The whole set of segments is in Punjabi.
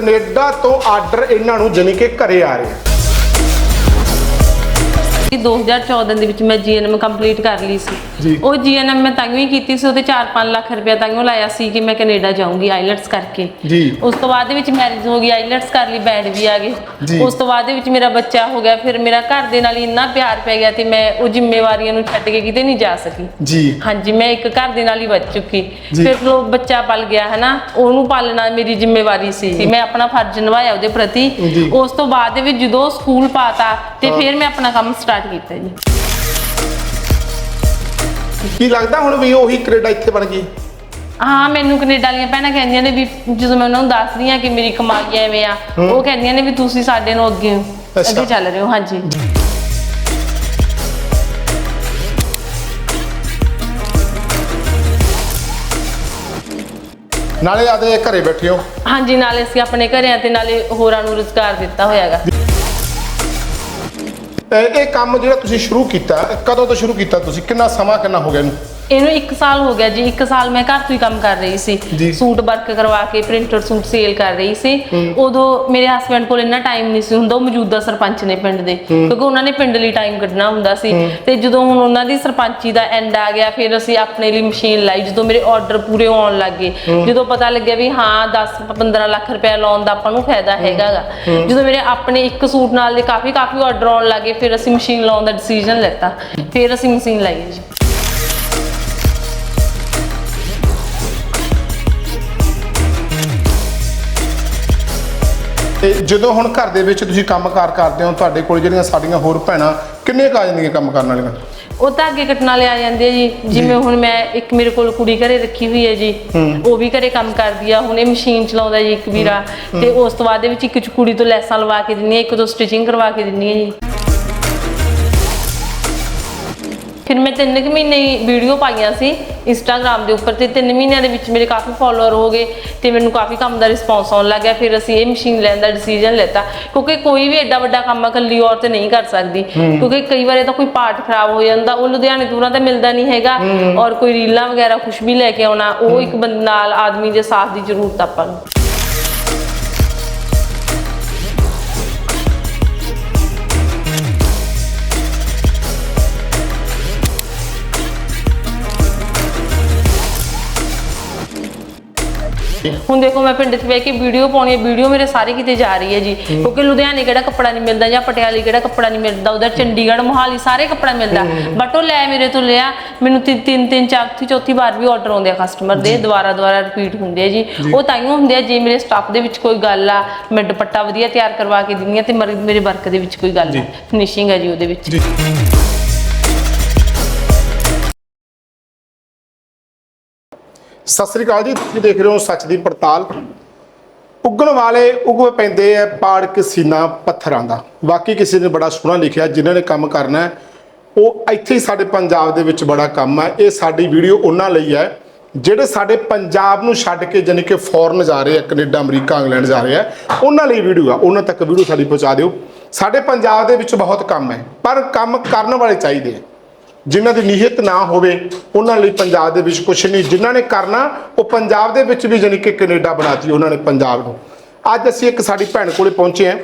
ਕੈਨੇਡਾ ਤੋਂ ਆਰਡਰ ਇਹਨਾਂ ਨੂੰ ਜਾਣੀ ਕਿ ਘਰੇ ਆ ਰਿਹਾ 2014 ਦੇ ਵਿੱਚ ਮੈਂ ਜੀਐਨਐਮ ਕੰਪਲੀਟ ਕਰ ਲਈ। ਸੀ ਉਹ ਜੀਐਨਐਮ ਮੈਂ ਤਾਂਹੀਓ ਹੀ ਕੀਤੀ ਸੀ ਉਹਦੇ 4-5 ਲੱਖ ਰੁਪਏ ਤਾਂਹੀਓ ਲਾਇਆ ਸੀ ਕਿ ਮੈਂ ਕੈਨੇਡਾ ਜਾਊਂਗੀ ਆਈਲੈਟਸ ਕਰਕੇ ਜੀ। ਉਸ ਤੋਂ ਬਾਅਦ ਦੇ ਵਿੱਚ ਮੈਰਿਜ ਹੋ ਗਈ ਆਈਲੈਟਸ ਕਰ ਲਈ ਬੈਂਡ ਵੀ ਆ। ਗਏ ਉਸ ਤੋਂ ਬਾਅਦ ਦੇ ਵਿੱਚ ਮੇਰਾ ਬੱਚਾ ਹੋ ਗਿਆ ਫਿਰ ਮੇਰਾ ਘਰ ਦੇ ਨਾਲ ਇੰਨਾ ਪਿਆਰ ਪੈ ਗਿਆ ਤੇ ਮੈਂ ਉਹ ਜ਼ਿੰਮੇਵਾਰੀਆਂ ਨੂੰ ਛੱਡ ਕੇ ਕਿਤੇ ਨਹੀਂ ਜਾ ਸਕੀ ਜੀ ਹਾਂਜੀ ਮੈਂ ਇੱਕ ਘਰ ਦੇ ਨਾਲ ਹੀ ਬਚ ਚੁੱਕੀ। ਫਿਰ ਉਹ ਬੱਚਾ ਪਲ ਗਿਆ ਹੈ ਨਾ ਉਹਨੂੰ ਪਾਲਣਾ ਮੇਰੀ ਜ਼ਿੰਮੇਵਾਰੀ ਸੀ ਮੈਂ ਆਪਣਾ ਫਰਜ਼ ਨਿਭਾਇਆ ਉਹਦੇ ਪ੍ਰਤੀ। ਉਸ ਤੋਂ ਬਾਅਦ ਦੇ ਵਿੱਚ ਜਦੋਂ ਸਕੂਲ ਪਾਤਾ ਤੇ ਫਿਰ ਮੈਂ ਆਪਣਾ ਕੰਮ ਸਟਾਰਟ ਕੀਤਾ ਜੀ। ਕੀ ਲੱਗਦਾ ਹੁਣ ਵੀ ਉਹੀ ਕੈਨੇਡਾ ਇੱਥੇ ਬਣ ਗਈ? ਹਾਂ ਮੈਨੂੰ ਕੈਨੇਡਾ ਵਾਲੀਆਂ ਭੈਣਾਂ ਕਹਿੰਦੀਆਂ ਨੇ ਵੀ ਜਦੋਂ ਮੈਂ ਉਹਨਾਂ ਨੂੰ ਦੱਸਦੀ ਆ ਕਿ ਮੇਰੀ ਕਮਾਈ ਐਵੇਂ ਆ ਉਹ ਕਹਿੰਦੀਆਂ ਨੇ ਵੀ ਤੁਸੀਂ ਸਾਡੇ ਨੂੰ ਅੱਗੇ। ਅੱਗੇ ਚੱਲ ਰਹੇ ਹੋ ਹਾਂਜੀ। ਨਾਲੇ ਆਦੇ ਘਰੇ ਬੈਠੇ ਹੋ। ਹਾਂਜੀ ਨਾਲੇ ਅਸੀਂ ਆਪਣੇ ਘਰਿਆਂ ਤੇ ਨਾਲੇ ਹੋਰਾਂ ਨੂੰ ਰੁਜ਼ਗਾਰ ਦਿੱਤਾ ਹੋਇਆਗਾ। ਇਹ ਕੰਮ ਜਿਹੜਾ ਤੁਸੀਂ ਸ਼ੁਰੂ ਕੀਤਾ, ਕਦੋਂ ਤੋਂ ਸ਼ੁਰੂ ਕੀਤਾ ਤੁਸੀਂ? ਕਿੰਨਾ ਸਮਾਂ, ਕਿੰਨਾ ਹੋ ਗਿਆ ਇਹਨੂੰ? ਇਹਨੂੰ 1 ਸਾਲ ਹੋ ਗਿਆ ਜੀ 1 ਸਾਲ ਮੈਂ ਘਰ ਤੋਂ ਹੀ ਕੰਮ ਕਰ ਰਹੀ। ਸੀ। ਸੂਟ ਵਰਕ ਕਰਵਾ ਕੇ ਪ੍ਰਿੰਟਡ ਸੂਟ ਸੇਲ ਕਰ ਰਹੀ ਸੀ। ਉਦੋਂ ਮੇਰੇ ਹਸਬੰਡ ਕੋਲ ਇੰਨਾ ਟਾਈਮ ਨਹੀਂ ਸੀ ਹੁੰਦਾ ਉਹ ਮੌਜੂਦਾ ਸਰਪੰਚ ਨੇ ਪਿੰਡ ਦੇ। ਕਿਉਂਕਿ ਉਹਨਾਂ ਨੇ ਪਿੰਡ ਲਈ ਟਾਈਮ ਕੱਢਣਾ ਹੁੰਦਾ ਸੀ। ਤੇ ਜਦੋਂ ਹੁਣ ਉਹਨਾਂ ਦੀ ਸਰਪੰਚੀ ਦਾ ਐਂਡ ਆ ਗਿਆ ਫਿਰ ਅਸੀਂ ਆਪਣੇ ਲਈ ਮਸ਼ੀਨ ਲਾਈ ਜਦੋਂ ਮੇਰੇ ਆਰਡਰ ਪੂਰੇ ਆਉਣ ਲੱਗੇ ਜਦੋਂ ਪਤਾ ਲੱਗਿਆ ਵੀ ਹਾਂ 10 15 ਲੱਖ ਰੁਪਏ ਲਾਉਣ ਦਾ ਆਪਾਂ ਨੂੰ ਫਾਇਦਾ ਹੈਗਾਗਾ ਜਦੋਂ ਮੇਰੇ ਆਪਣੇ ਇੱਕ ਸੂਟ ਨਾਲ ਦੇ ਕਾਫੀ ਕਾਫੀ ਆਰਡਰ ਆਉਣ ਲੱਗੇ ਫਿਰ ਅਸੀਂ ਮਸ਼ੀਨ ਲਾਉਣ ਦਾ ਡਿਸੀਜਨ ਲਿੱਤਾ। ਫਿਰ ਅਸੀਂ ਮਸ਼ੀਨ ਲਾਈ ਜੀ। ਤੇ ਜਦੋਂ ਹੁਣ ਘਰ ਦੇ ਵਿੱਚ ਤੁਸੀਂ ਕੰਮਕਾਰ ਕਰਦੇ ਹੋ ਤੁਹਾਡੇ ਕੋਲ ਜਿਹੜੀਆਂ ਸਾਡੀਆਂ ਹੋਰ ਭੈਣਾਂ ਕਿੰਨੇ ਕੁ ਆ ਜਾਂਦੀਆਂ ਕੰਮ ਕਰਨ ਵਾਲੀਆਂ? ਉਹ ਧਾਗੇ ਕੱਟਣ ਵਾਲੇ ਆ ਜਾਂਦੇ ਆ ਜੀ। ਜਿਵੇਂ ਹੁਣ ਮੈਂ ਇੱਕ ਮੇਰੇ ਕੋਲ ਕੁੜੀ ਘਰੇ ਰੱਖੀ ਹੋਈ ਹੈ ਜੀ। ਉਹ ਵੀ ਘਰੇ ਕੰਮ ਕਰਦੀ ਆ। ਹੁਣ ਇਹ ਮਸ਼ੀਨ ਚਲਾਉਂਦਾ ਜੀ ਇੱਕ ਵੀਰਾ। ਤੇ ਉਸ ਤੋਂ ਬਾਅਦ ਦੇ ਵਿੱਚ ਇੱਕ ਕੁੜੀ ਤੋਂ ਲੈਸਾਂ ਲਵਾ ਕੇ ਦਿੰਨੀ ਆ ਇੱਕ ਤੋਂ ਸਟਿਚਿੰਗ ਕਰਵਾ ਕੇ ਦਿੰਨੀ ਆ ਜੀ। ਫਿਰ ਮੈਂ ਤਿੰਨ ਕੁ ਮਹੀਨੇ ਵੀਡੀਓ ਪਾਈਆਂ ਸੀ ਇੰਸਟਾਗ੍ਰam ਦੇ ਉੱਪਰ ਤੇ ਤਿੰਨ ਮਹੀਨਿਆਂ ਦੇ ਵਿੱਚ ਮੇਰੇ ਕਾਫੀ ਫਾਲੋਅਰ ਹੋ ਗਏ ਤੇ ਮੈਨੂੰ ਕਾਫੀ ਕੰਮ ਦਾ ਰਿਸਪੌਂਸ ਆਉਣ ਲੱਗ ਗਿਆ ਫਿਰ ਅਸੀਂ ਇਹ ਮਸ਼ੀਨ ਲੈਣ ਦਾ ਡਿਸੀਜਨ ਲਿੱਤਾ। ਕਿਉਂਕਿ ਕੋਈ ਵੀ ਐਡਾ ਵੱਡਾ ਕੰਮ ਇਕੱਲੀ ਔਰਤ ਨਹੀਂ ਕਰ ਸਕਦੀ। ਕਿਉਂਕਿ ਕਈ ਵਾਰ ਇਹ ਤਾਂ ਕੋਈ ਪਾਰਟ ਖਰਾਬ ਹੋ ਜਾਂਦਾ ਉਹ ਲੁਧਿਆਣੇ ਦੂਰਾਂ ਤਾਂ ਮਿਲਦਾ ਨਹੀਂ ਹੈਗਾ ਔਰ ਕੋਈ ਰੀਲਾਂ ਵਗੈਰਾ ਕੁਝ ਵੀ ਲੈ ਕੇ ਆਉਣਾ ਉਹ ਇੱਕ ਬੰਦੇ ਨਾਲ ਆਦਮੀ ਦੇ ਸਾਥ ਦੀ ਜ਼ਰੂਰਤ ਆਪਾਂ ਨੂੰ। ਹੁਣ ਦੇਖੋ ਮੈਂ ਪਿੰਡ 'ਚ ਬਹਿ ਕੇ ਵੀਡੀਓ ਪਾਉਣੀ ਹੈ ਵੀਡੀਓ ਮੇਰੇ ਸਾਰੇ ਕਿਤੇ ਜਾ ਰਹੀ ਹੈ ਜੀ। ਕਿਉਂਕਿ ਲੁਧਿਆਣੇ ਕਿਹੜਾ ਕੱਪੜਾ ਨਹੀਂ ਮਿਲਦਾ ਜਾਂ ਪਟਿਆਲੇ ਕਿਹੜਾ ਕੱਪੜਾ ਨਹੀਂ ਮਿਲਦਾ ਉਧਰ ਚੰਡੀਗੜ੍ਹ ਮੋਹਾਲੀ ਸਾਰੇ ਕੱਪੜਾ ਮਿਲਦਾ। ਬਟ ਉਹ ਲੈ ਮੇਰੇ ਤੋਂ ਲਿਆ ਮੈਨੂੰ ਤਿੰਨ ਤਿੰਨ ਤਿੰਨ ਚੌਥੀ ਚੌਥੀ ਵਾਰ ਵੀ ਆਰਡਰ ਆਉਂਦੇ ਆ ਕਸਟਮਰ ਦੇ ਦੁਬਾਰਾ ਦੁਬਾਰਾ ਰਿਪੀਟ ਹੁੰਦੇ ਆ ਜੀ। ਉਹ ਤਾਈਓ ਹੁੰਦੇ ਆ ਜੇ ਮੇਰੇ ਸਟਾਫ ਦੇ ਵਿੱਚ ਕੋਈ ਗੱਲ ਆ ਮੈਂ ਦੁਪੱਟਾ ਵਧੀਆ ਤਿਆਰ ਕਰਵਾ ਕੇ ਦਿੰਦੀ ਆ ਤੇ ਮਰ- ਵਰਕ ਦੇ ਵਿੱਚ ਕੋਈ ਗੱਲ ਫਿਨਿਸ਼ਿੰਗ ਹੈ ਜੀ ਉਹਦੇ ਵਿੱਚ। ਸਤਿ ਸ੍ਰੀ ਅਕਾਲ ਜੀ, ਤੁਸੀਂ ਦੇਖ ਰਹੇ ਹੋ ਸੱਚ ਦੀ ਪੜਤਾਲ। ਉੱਗਣ ਵਾਲੇ ਉਗਵੇ ਪੈਂਦੇ ਆ ਪਾੜ ਕੇ ਸੀਨਾ ਪੱਥਰਾਂ ਦਾ। ਵਾਕਈ ਕਿਸੇ ਨੇ ਬੜਾ ਸੋਹਣਾ ਲਿਖਿਆ, ਜਿਨ੍ਹਾਂ ਨੇ ਕੰਮ ਕਰਨਾ ਉਹ ਇੱਥੇ ਹੀ ਸਾਡੇ ਪੰਜਾਬ ਦੇ ਵਿੱਚ ਬੜਾ ਕੰਮ ਹੈ ਇਹ ਸਾਡੀ ਵੀਡੀਓ ਉਹਨਾਂ ਲਈ ਹੈ ਜਿਹੜੇ ਸਾਡੇ ਪੰਜਾਬ ਨੂੰ ਛੱਡ ਕੇ ਜਾਣੀ ਕਿ ਫੋਰਨ ਜਾ ਰਹੇ ਆ ਕੈਨੇਡਾ, ਅਮਰੀਕਾ, ਇੰਗਲੈਂਡ ਜਾ ਰਹੇ ਆ ਉਹਨਾਂ ਲਈ ਵੀਡੀਓ ਆ। ਉਹਨਾਂ ਤੱਕ ਵੀਡੀਓ ਸਾਡੀ ਪਹੁੰਚਾ ਦਿਓ। ਸਾਡੇ ਪੰਜਾਬ ਦੇ ਵਿੱਚ ਬਹੁਤ ਕੰਮ ਹੈ ਪਰ ਕੰਮ ਕਰਨ ਵਾਲੇ ਚਾਹੀਦੇ ਆ ਜਿਨ੍ਹਾਂ ਦੀ ਨੀਅਤ ਨਾ ਹੋਵੇ, ਉਹਨਾਂ ਲਈ ਪੰਜਾਬ ਦੇ ਵਿੱਚ ਕੁਝ ਨਹੀਂ। ਜਿਨ੍ਹਾਂ ਨੇ ਕਰਨਾ, ਉਹ ਪੰਜਾਬ ਦੇ ਵਿੱਚ ਵੀ ਜਾਣੀ ਕਿ ਕੈਨੇਡਾ ਬਣਾਤੀ ਉਹਨਾਂ ਨੇ ਪੰਜਾਬ ਨੂੰ। ਅੱਜ ਅਸੀਂ ਇੱਕ ਸਾਡੀ ਭੈਣ ਕੋਲੇ ਪਹੁੰਚੇ ਹਾਂ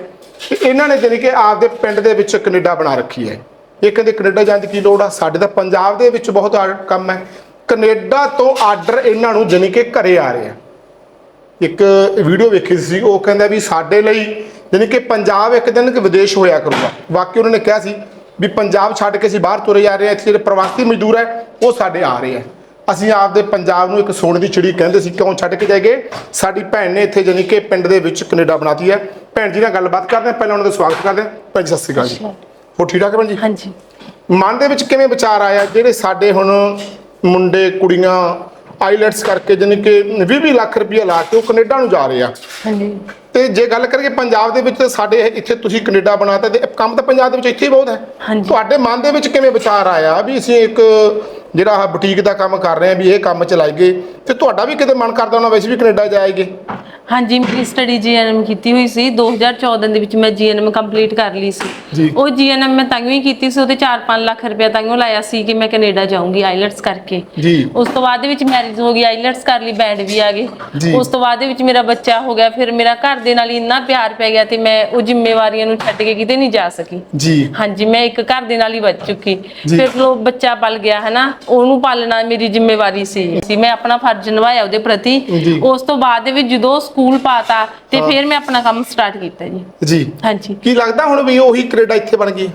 ਤੇ ਇਹਨਾਂ ਨੇ ਜਾਣੀ ਕਿ ਆਪਦੇ ਪਿੰਡ ਦੇ ਵਿੱਚ ਕੈਨੇਡਾ ਬਣਾ ਰੱਖੀ ਹੈ। ਇਹ ਕਹਿੰਦੇ, ਕੈਨੇਡਾ ਜਾਣ ਦੀ ਕੀ ਲੋੜ ਆ? ਸਾਡੇ ਤਾਂ ਪੰਜਾਬ ਦੇ ਵਿੱਚ ਬਹੁਤ ਆ- ਕੰਮ ਹੈ। ਕੈਨੇਡਾ ਤੋਂ ਆਰਡਰ ਇਹਨਾਂ ਨੂੰ ਜਾਣੀ ਕਿ ਘਰੇ ਆ ਰਿਹਾ ਇੱਕ ਵੀਡੀਓ ਵੇਖੀ ਸੀ, ਉਹ ਕਹਿੰਦਾ ਵੀ ਸਾਡੇ ਲਈ ਜਾਣੀ ਕਿ ਪੰਜਾਬ ਇੱਕ ਦਿਨ ਵਿਦੇਸ਼ ਹੋਇਆ ਕਰੂਗਾ। ਵਾਕਈ ਉਹਨਾਂ ਨੇ ਕਿਹਾ ਸੀ ਵੀ ਪੰਜਾਬ ਛੱਡ ਕੇ ਅਸੀਂ ਬਾਹਰ ਤੁਰੇ ਜਾ ਰਹੇ ਹਾਂ ਇੱਥੇ ਜਿਹੜੇ ਪ੍ਰਵਾਸੀ ਮਜ਼ਦੂਰ ਹੈ ਉਹ ਸਾਡੇ ਆ ਰਹੇ ਆ ਅਸੀਂ ਆਪਦੇ ਪੰਜਾਬ ਨੂੰ ਇੱਕ ਸੋਨੇ ਦੀ ਚਿੜੀ ਕਹਿੰਦੇ ਸੀ ਕਿਉਂ ਛੱਡ ਕੇ ਜਾਏਗੇ? ਸਾਡੀ ਭੈਣ ਨੇ ਇੱਥੇ ਜਾਣੀ ਕਿ ਪਿੰਡ ਦੇ ਵਿੱਚ ਕੈਨੇਡਾ ਬਣਾਤੀ ਹੈ। ਭੈਣ ਜੀ ਨਾਲ ਗੱਲਬਾਤ ਕਰਦੇ ਹਾਂ ਪਹਿਲਾਂ ਉਹਨਾਂ ਦਾ ਸਵਾਗਤ ਕਰਦੇ ਹਾਂ। ਭੈਣ ਜੀ ਸਤਿ ਸ਼੍ਰੀ ਅਕਾਲ ਜੀ। ਹੋ ਠੀਕ ਠਾਕ ਹੈ ਭੈਣ ਜੀ? ਹਾਂਜੀ। ਮਨ ਦੇ ਵਿੱਚ ਕਿਵੇਂ ਵਿਚਾਰ ਆਇਆ ਜਿਹੜੇ ਸਾਡੇ ਹੁਣ ਮੁੰਡੇ ਕੁੜੀਆਂ ਆਈਲੈਟਸ ਕਰਕੇ ਜਾਣੀ ਕਿ 20 ਲੱਖ ਰੁਪਏ ਲਾ ਕੇ ਉਹ ਕੈਨੇਡਾ ਨੂੰ ਜਾ ਰਹੇ ਆ? ਹਾਂਜੀ। ਤੇ ਜੇ ਗੱਲ ਕਰੀਏ ਪੰਜਾਬ ਦੇ ਵਿੱਚ ਤਾਂ ਸਾਡੇ ਇਹ- ਇੱਥੇ ਤੁਸੀਂ ਕੈਨੇਡਾ ਬਣਾਤਾ ਤੇ ਕੰਮ ਤਾਂ ਪੰਜਾਬ ਦੇ ਵਿੱਚ ਇੱਥੇ ਹੀ ਬਹੁਤ ਹੈ। ਤੁਹਾਡੇ ਮਨ ਦੇ ਵਿੱਚ ਕਿਵੇਂ ਵਿਚਾਰ ਆਇਆ ਵੀ ਅਸੀਂ ਇੱਕ ਜਿਹੜਾ ਆਹ ਬੁਟੀਕ ਦਾ ਕੰਮ ਕਰ ਰਹੇ ਆ ਵੀ ਇਹ ਕੰਮ ਚਲਾਈਏ ਤੇ ਤੁਹਾਡਾ ਵੀ ਕਿਤੇ ਮਨ ਕਰਦਾ ਹੋਣਾ ਵੈਸੇ ਵੀ ਕੈਨੇਡਾ ਜਾਏਗੇ? ਹਾਂਜੀ ਮੇਰੀ ਸਟੱਡੀ ਜੀਐਨਐਮ ਕੀਤੀ ਹੋਈ ਸੀ। 2014 ਦੇ ਵਿੱਚ ਮੈਂ ਜੀਐਨਐਮ ਕੰਪਲੀਟ ਕਰ ਲਈ ਸੀ। ਉਹ ਜੀਐਨਐਮ ਮੈਂ ਤਾਂਹੀਓ ਹੀ ਕੀਤੀ ਸੀ ਉਹਦੇ 4-5 ਲੱਖ ਰੁਪਏ ਤਾਂਹੀਓ ਲਾਇਆ ਸੀ ਕਿ ਮੈਂ ਕੈਨੇਡਾ ਜਾਊਂਗੀ ਆਈਲਟਸ ਕਰਕੇ। ਜੀ। ਉਸ ਤੋਂ ਬਾਅਦ ਦੇ ਵਿੱਚ ਮੈਰਿਜ ਹੋ ਗਈ ਆਈਲਟਸ ਕਰ ਲਈ ਬੈਂਡ ਵੀ ਆ ਜੀ। ਗਏ ਉਸ ਤੋਂ ਬਾਅਦ ਦੇ ਵਿੱਚ ਮੇਰਾ ਬੱਚਾ ਹੋ ਗਿਆ ਫਿਰ ਮੇਰਾ ਘਰ ਦੇ ਨਾਲ ਇੰਨਾ ਪਿਆਰ ਪੈ ਗਿਆ ਤੇ ਮੈਂ ਉਹ ਜ਼ਿੰਮੇਵਾਰੀਆਂ ਨੂੰ ਛੱਡ ਕੇ ਕਿਤੇ ਨਹੀਂ ਜਾ ਸਕੀ। ਜੀ। ਹਾਂਜੀ ਮੈਂ ਇੱਕ ਘਰ ਦੇ ਨਾਲ ਹੀ ਬਚ ਚੁੱਕੀ। ਜੀ। ਫਿਰ ਉਹ ਬੱਚਾ ਪਲ ਗਿਆ ਹਨਾ? ਉਹਨੂੰ ਪਾਲਣਾ ਮੇਰੀ ਜ਼ਿੰਮੇਵਾਰੀ ਸੀ ਸੀ। ਮੈਂ ਆਪਣਾ ਫਰਜ਼ ਨਿਭਾਇਆ ਉਹਦੇ ਪ੍ਰਤੀ। ਉਸ ਤੋਂ ਬਾਅਦ ਦੇ ਵਿੱਚ ਜਦੋਂ ਸਕੂਲ ਪਾਤਾ ਤੇ ਫਿਰ ਮੈਂ ਆਪਣਾ ਕੰਮ ਸਟਾਰਟ ਕੀਤਾ ਜੀ। ਜੀ। ਹਾਂਜੀ। ਕੀ ਲੱਗਦਾ ਹੁਣ ਵੀ ਉਹੀ ਕੈਨੇਡਾ ਇੱਥੇ ਬਣ ਗਈ?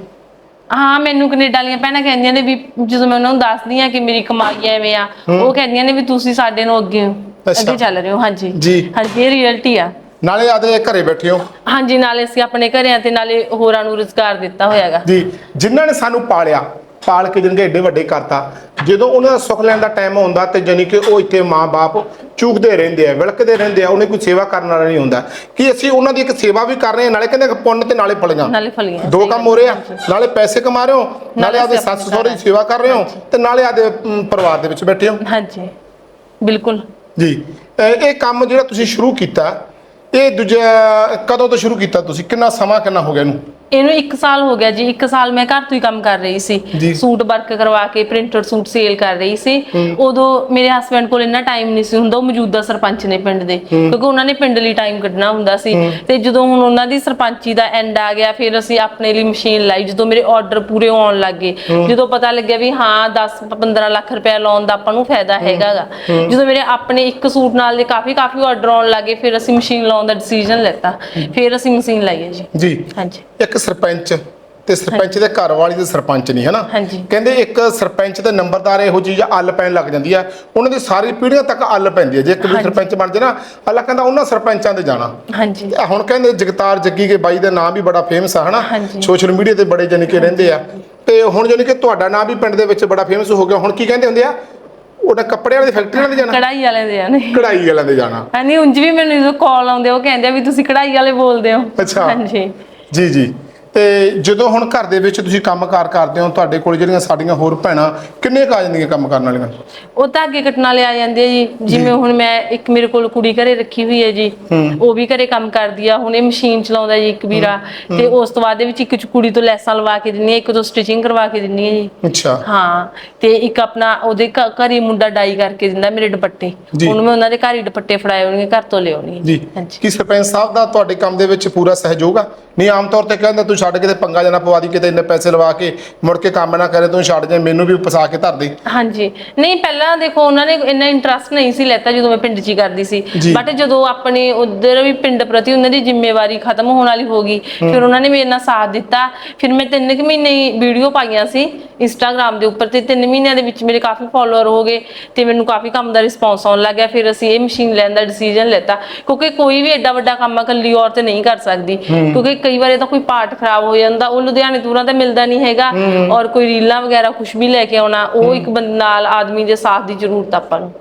ਹਾਂ ਮੈਨੂੰ ਕੈਨੇਡਾ ਵਾਲੀਆਂ ਭੈਣਾਂ ਕਹਿੰਦੀਆਂ ਨੇ ਵੀ ਜਦੋਂ ਮੈਂ ਉਹਨਾਂ ਨੂੰ ਦੱਸਦੀ ਆ ਕਿ ਮੇਰੀ ਕਮਾਈ ਐਵੇਂ ਆ ਉਹ ਕਹਿੰਦੀਆਂ ਨੇ ਵੀ ਤੁਸੀਂ ਸਾਡੇ ਨੂੰ ਅੱਗੇ। ਅੱਗੇ ਚੱਲ ਰਹੇ ਹੋ। ਹਾਂਜੀ। ਜੀ। ਹਾਂਜੀ ਇਹ ਰਿਐਲਿਟੀ ਆ। ਨਾਲੇ ਆਦੇ ਘਰੇ ਬੈਠੇ ਹੋ। ਹਾਂਜੀ ਨਾਲੇ ਅਸੀਂ ਆਪਣੇ ਘਰਿਆਂ ਤੇ ਨਾਲੇ ਹੋਰਾਂ ਨੂੰ ਰੁਜ਼ਗਾਰ ਦਿੱਤਾ ਹੋਇਆਗਾ। ਜੀ। ਜਿਨ੍ਹਾਂ ਨੇ ਸਾਨੂੰ ਪਾਲਿਆ ਪਾਲ ਕੇ ਜਿਨਕੇ ਏਡੇ ਵੱਡੇ ਕਰਤਾ ਜਦੋਂ ਉਹਨਾਂ ਦਾ ਸੁੱਖ ਲੈਣ ਦਾ ਟਾਈਮ ਹੁੰਦਾ ਤੇ ਜਾਨੀ ਕਿ ਉਹ ਇੱਥੇ ਮਾਂ-ਬਾਪ ਚੂਕਦੇ ਰਹਿੰਦੇ ਆ ਵਿਲਕਦੇ ਰਹਿੰਦੇ ਆ ਉਹਨੇ ਕੋਈ ਸੇਵਾ ਕਰਨ ਵਾਲਾ ਨਹੀਂ ਹੁੰਦਾ। ਕਿ ਅਸੀਂ ਉਹਨਾਂ ਦੀ ਇੱਕ ਸੇਵਾ ਵੀ ਕਰ ਰਹੇ ਹਾਂ ਨਾਲੇ ਕਹਿੰਦੇ ਪੁੰਨ ਤੇ ਨਾਲੇ ਫਲੀਆਂ। ਨਾਲੇ ਫਲੀਆਂ ਦੋ ਕੰਮ। ਹੋ ਰਹੇ ਆ ਨਾਲੇ ਪੈਸੇ ਕਮਾ ਰਹੇ ਹੋ ਨਾਲੇ ਆਪਦੇ ਸੱਸ ਸਹੁਰੇ ਦੀ ਸੇਵਾ ਕਰ ਰਹੇ ਹੋ ਤੇ ਨਾਲੇ ਆਪਦੇ ਪਰਿਵਾਰ ਦੇ ਵਿੱਚ ਬੈਠੇ ਹੋ। ਹਾਂਜੀ ਬਿਲਕੁਲ। ਜੀ ਇਹ ਕੰਮ ਜਿਹੜਾ ਤੁਸੀਂ ਸ਼ੁਰੂ ਕੀਤਾ ਇਹ ਦੂਜਾ ਕਦੋਂ ਤੋਂ ਸ਼ੁਰੂ ਕੀਤਾ ਤੁਸੀਂ? ਕਿੰਨਾ ਸਮਾਂ ਕਿੰਨਾ ਹੋ ਗਿਆ ਇਹਨੂੰ? ਇਹਨੂੰ 1 ਸਾਲ ਹੋ ਗਿਆ ਜੀ 1 ਸਾਲ ਮੈਂ ਘਰ ਤੋਂ ਹੀ ਕੰਮ ਕਰ ਰਹੀ ਸੀ। ਸੂਟ ਵਰਕ ਕਰਵਾ ਕੇ ਪ੍ਰਿੰਟਡ ਸੂਟ ਸੇਲ ਕਰ ਰਹੀ ਸੀ। ਉਦੋਂ ਮੇਰੇ ਹਸਬੰਡ ਕੋਲ ਇੰਨਾ ਟਾਈਮ ਨਹੀਂ ਸੀ ਹੁੰਦਾ ਉਹ ਮੌਜੂਦਾ ਸਰਪੰਚ ਨੇ ਪਿੰਡ ਦੇ। ਕਿਉਂਕਿ ਉਹਨਾਂ ਨੇ ਪਿੰਡ ਲਈ ਟਾਈਮ ਕੱਢਣਾ ਹੁੰਦਾ ਸੀ। ਤੇ ਜਦੋਂ ਹੁਣ ਉਹਨਾਂ ਦੀ ਸਰਪੰਚੀ ਦਾ ਐਂਡ ਆ ਗਿਆ ਫਿਰ ਅਸੀਂ ਆਪਣੇ ਲਈ ਮਸ਼ੀਨ ਲਾਈ ਜਦੋਂ ਮੇਰੇ ਆਰਡਰ ਪੂਰੇ ਆਉਣ ਲੱਗੇ ਜਦੋਂ ਪਤਾ ਲੱਗਿਆ ਵੀ ਹਾਂ 10 15 ਲੱਖ ਰੁਪਏ ਲਾਉਣ ਦਾ ਆਪਾਂ ਨੂੰ ਫਾਇਦਾ ਹੈਗਾਗਾ ਜਦੋਂ ਮੇਰੇ ਆਪਣੇ ਇੱਕ ਸੂਟ ਨਾਲ ਦੇ ਕਾਫੀ ਕਾਫੀ ਆਰਡਰ ਆਉਣ ਲੱਗੇ ਫਿਰ ਅਸੀਂ ਮਸ਼ੀਨ ਲਾਉਣ ਦਾ ਡਿਸੀਜਨ ਲਿੱਤਾ। ਫਿਰ ਅਸੀਂ ਮਸ਼ੀਨ ਲਾਈ ਹੈ ਜੀ। ਜੀ। ਹਾਂਜੀ। ਇੱਕ ਸਰਪੰਚ ਤੇ ਸਰਪੰਚ ਦੇ ਘਰ ਵਾਲੀ ਤੇ ਸਰਪੰਚ ਨਹੀਂ ਹੈ ਨਾ ਹਾਂਜੀ। ਕਹਿੰਦੇ ਇੱਕ ਸਰਪੰਚ ਤੇ ਨੰਬਰਦਾਰ ਇਹੋ ਚੀਜ਼ ਅੱਲ ਪੈਣ ਲੱਗ ਜਾਂਦੀ ਆ। ਉਹਨਾਂ ਦੀ ਸਾਰੀ ਪੀੜ੍ਹੀਆਂ ਤੱਕ ਅੱਲ ਪੈਂਦੀ ਹੈ ਜੇ ਇੱਕ ਵੀ। ਸਰਪੰਚ ਬਣ ਜੇ ਨਾ ਅੱਲਾ ਕਹਿੰਦਾ ਉਹਨਾਂ ਸਰਪੰਚਾਂ ਦੇ ਜਾਣਾ। ਹਾਂਜੀ। ਤੇ ਹੁਣ ਕਹਿੰਦੇ ਜਗਤਾਰ ਜੱਗੀ ਕੇ ਬਾਈ ਦਾ ਨਾਮ ਵੀ ਬੜਾ ਫੇਮਸ ਆ ਹਨਾ। ਸੋਸ਼ਲ ਮੀਡੀਆ ਤੇ ਬੜੇ ਜਾਨੀ ਕਿ ਰਹਿੰਦੇ ਆ। ਤੇ ਹੁਣ ਜਾਨੀ ਕਿ ਤੁਹਾਡਾ ਨਾਮ ਵੀ ਪਿੰਡ ਦੇ ਵਿੱਚ ਬੜਾ ਫੇਮਸ ਹੋ ਗਿਆ। ਹੁਣ ਕੀ ਕਹਿੰਦੇ ਹੁੰਦੇ ਆ? ਉਹਦਾ ਕੱਪੜੇ ਵਾਲੀ ਫੈਕਟਰੀ ਵਾਲੇ ਜਾਣਾ? ਕਢਾਈ ਵਾਲੇ ਦੇ ਆ ਨੇ ਕਢਾਈ ਵਾਲਿਆਂ ਦੇ ਜਾਣਾ। ਹਾਂਜੀ ਉਂਝ ਵੀ ਮੈਨੂੰ ਜਦੋਂ ਕਾਲ ਆਉਂਦੇ ਉਹ ਕਹਿੰਦੇ ਆ ਵੀ ਤੁਸੀਂ ਕਢਾਈ ਵਾਲੇ ਬੋਲਦੇ ਹੋ। ਅੱਛਾ। ਹਾਂਜੀ। ਜੀ ਜੀ। ਤੇ ਜਦੋਂ ਹੁਣ ਘਰ ਦੇ ਵਿੱਚ ਤੁਸੀਂ ਕੰਮਕਾਰ ਕਰਦੇ ਹੋ ਤੁਹਾਡੇ ਕੋਲ ਜਿਹੜੀਆਂ ਸਾਡੀਆਂ ਹੋਰ ਭੈਣਾਂ ਕਿੰਨੇ ਕੁ ਆ ਜਾਂਦੀਆਂ ਕੰਮ ਕਰਨ ਵਾਲੀਆਂ? ਉਹ ਧਾਗੇ ਕੱਟਣ ਵਾਲੇ ਆ ਜਾਂਦੇ ਆ ਜੀ। ਜਿਵੇਂ ਹੁਣ ਮੈਂ ਇੱਕ ਮੇਰੇ ਕੋਲ ਕੁੜੀ ਘਰੇ ਰੱਖੀ ਹੋਈ ਹੈ ਜੀ। ਉਹ ਵੀ ਘਰੇ ਕੰਮ ਕਰਦੀ ਆ। ਹੁਣ ਇਹ ਮਸ਼ੀਨ ਚਲਾਉਂਦਾ ਜੀ ਇੱਕ ਵੀਰਾ। ਤੇ ਉਸ ਤੋਂ ਬਾਅਦ ਦੇ ਵਿੱਚ ਇੱਕ ਕੁੜੀ ਤੋਂ ਲੈਸਾਂ ਲਵਾ ਕੇ ਦਿੰਨੀ ਆ ਇੱਕ ਤੋਂ ਸਟਿਚਿੰਗ ਕਰਵਾ ਕੇ ਦਿੰਨੀ ਆ ਜੀ। ਅੱਛਾ। ਹਾਂ ਤੇ ਇੱਕ ਆਪਣਾ ਉਹਦੇ ਘਰ ਮੁੰਡਾ ਡਾਈ ਕਰਕੇ ਦਿੰਦਾ ਮੇਰੇ ਦੁਪੱਟੇ। ਹੁਣ ਮੈਂ ਉਹਨਾਂ ਦੇ ਘਰ ਹੀ ਦੁਪੱਟੇ ਫੜਾਏ ਹੋਣਗੇ ਘਰ ਤੋਂ ਲਿਆਉਣੀ ਜੀ। ਕੀ ਸਰਪੰਚ ਸਾਹਿਬ ਦਾ ਤੁਹਾਡੇ ਕੰਮ ਦੇ ਵਿੱਚ ਪੂਰਾ ਸਹਿਯੋਗ ਆ? ਨਹੀਂ ਆਮ ਤੌਰ ਤੇ ਕਹਿੰਦਾ ਤੂੰ ਛੱਡ ਕੇ ਤੇ ਪੰਗਾ ਜਨਾ ਪਵਾ ਦੀ ਕਿਤੇ ਇੰਨੇ ਪੈਸੇ ਲਵਾ ਕੇ ਮੁੜ ਕੇ ਕੰਮ ਨਾ ਕਰੇ ਤੂੰ ਛੱਡ ਜਾ ਮੈਨੂੰ ਵੀ ਫਸਾ ਕੇ ਧਰ ਦੇ। ਹਾਂਜੀ। ਨਹੀਂ ਪਹਿਲਾਂ ਦੇਖੋ ਉਹਨਾਂ ਨੇ ਇੰਨਾ ਇੰਟਰਸਟ ਨਹੀਂ ਸੀ ਲੈਤਾ ਜਦੋਂ ਮੈਂ ਪਿੰਡ 'ਚ ਹੀ ਕਰਦੀ ਸੀ। ਬਟ ਜਦੋਂ ਆਪਣੇ ਉਧਰ ਵੀ ਪਿੰਡ ਪ੍ਰਤੀ ਉਹਨਾਂ ਦੀ ਜ਼ਿੰਮੇਵਾਰੀ ਖਤਮ ਹੋਣ ਵਾਲੀ ਹੋ ਗਈ ਫਿਰ ਉਹਨਾਂ ਨੇ ਮੇਰੇ ਨਾਲ ਸਾਥ ਦਿੱਤਾ। ਫਿਰ ਮੈਂ ਤਿੰਨ ਕੁ ਮਹੀਨੇ ਵੀਡੀਓ ਪਾਈਆਂ ਸੀ। ਇੰਸਟਾਗ੍ਰam ਦੇ ਉੱਪਰ ਤੇ ਤਿੰਨ ਮਹੀਨਿਆਂ ਦੇ ਵਿੱਚ ਮੇਰੇ ਕਾਫੀ ਫਾਲੋਅਰ ਹੋ ਗਏ ਤੇ ਮੈਨੂੰ ਕਾਫੀ ਕੰਮ ਦਾ ਰਿਸਪੌਂਸ ਆਉਣ ਲੱਗ ਗਿਆ। ਫਿਰ ਅਸੀਂ ਇਹ ਮਸ਼ੀਨ ਲੈਣ ਦਾ ਡਿਸੀਜਨ ਲੈਤਾ। ਕਿਉਂਕਿ ਕੋਈ ਵੀ ਐਡਾ ਵੱਡਾ ਕੰਮ ਇਕੱਲੀ ਔਰਤ ਨਹੀਂ ਕਰ ਸਕਦੀ। ਕਿਉਂਕਿ ਕਈ ਵਾਰ ਤਾਂ ਕੋਈ ਪਾਰਟ ਖਰਾਬ ਹੋ ਜਾਂਦਾ ਉਹ ਲੁਧਿਆਣੇ ਦੂਰਾਂ ਤਾਂ ਮਿਲਦਾ ਨਹੀਂ ਹੈਗਾ ਔਰ ਕੋਈ ਰੀਲਾਂ ਵਗੈਰਾ ਕੁਝ ਵੀ ਲੈ ਕੇ ਆਉਣਾ ਉਹ ਇੱਕ ਬੰਦੇ ਨਾਲ ਆਦਮੀ ਦੇ ਸਾਥ ਦੀ ਜ਼ਰੂਰਤ ਆਪਾਂ ਨੂੰ।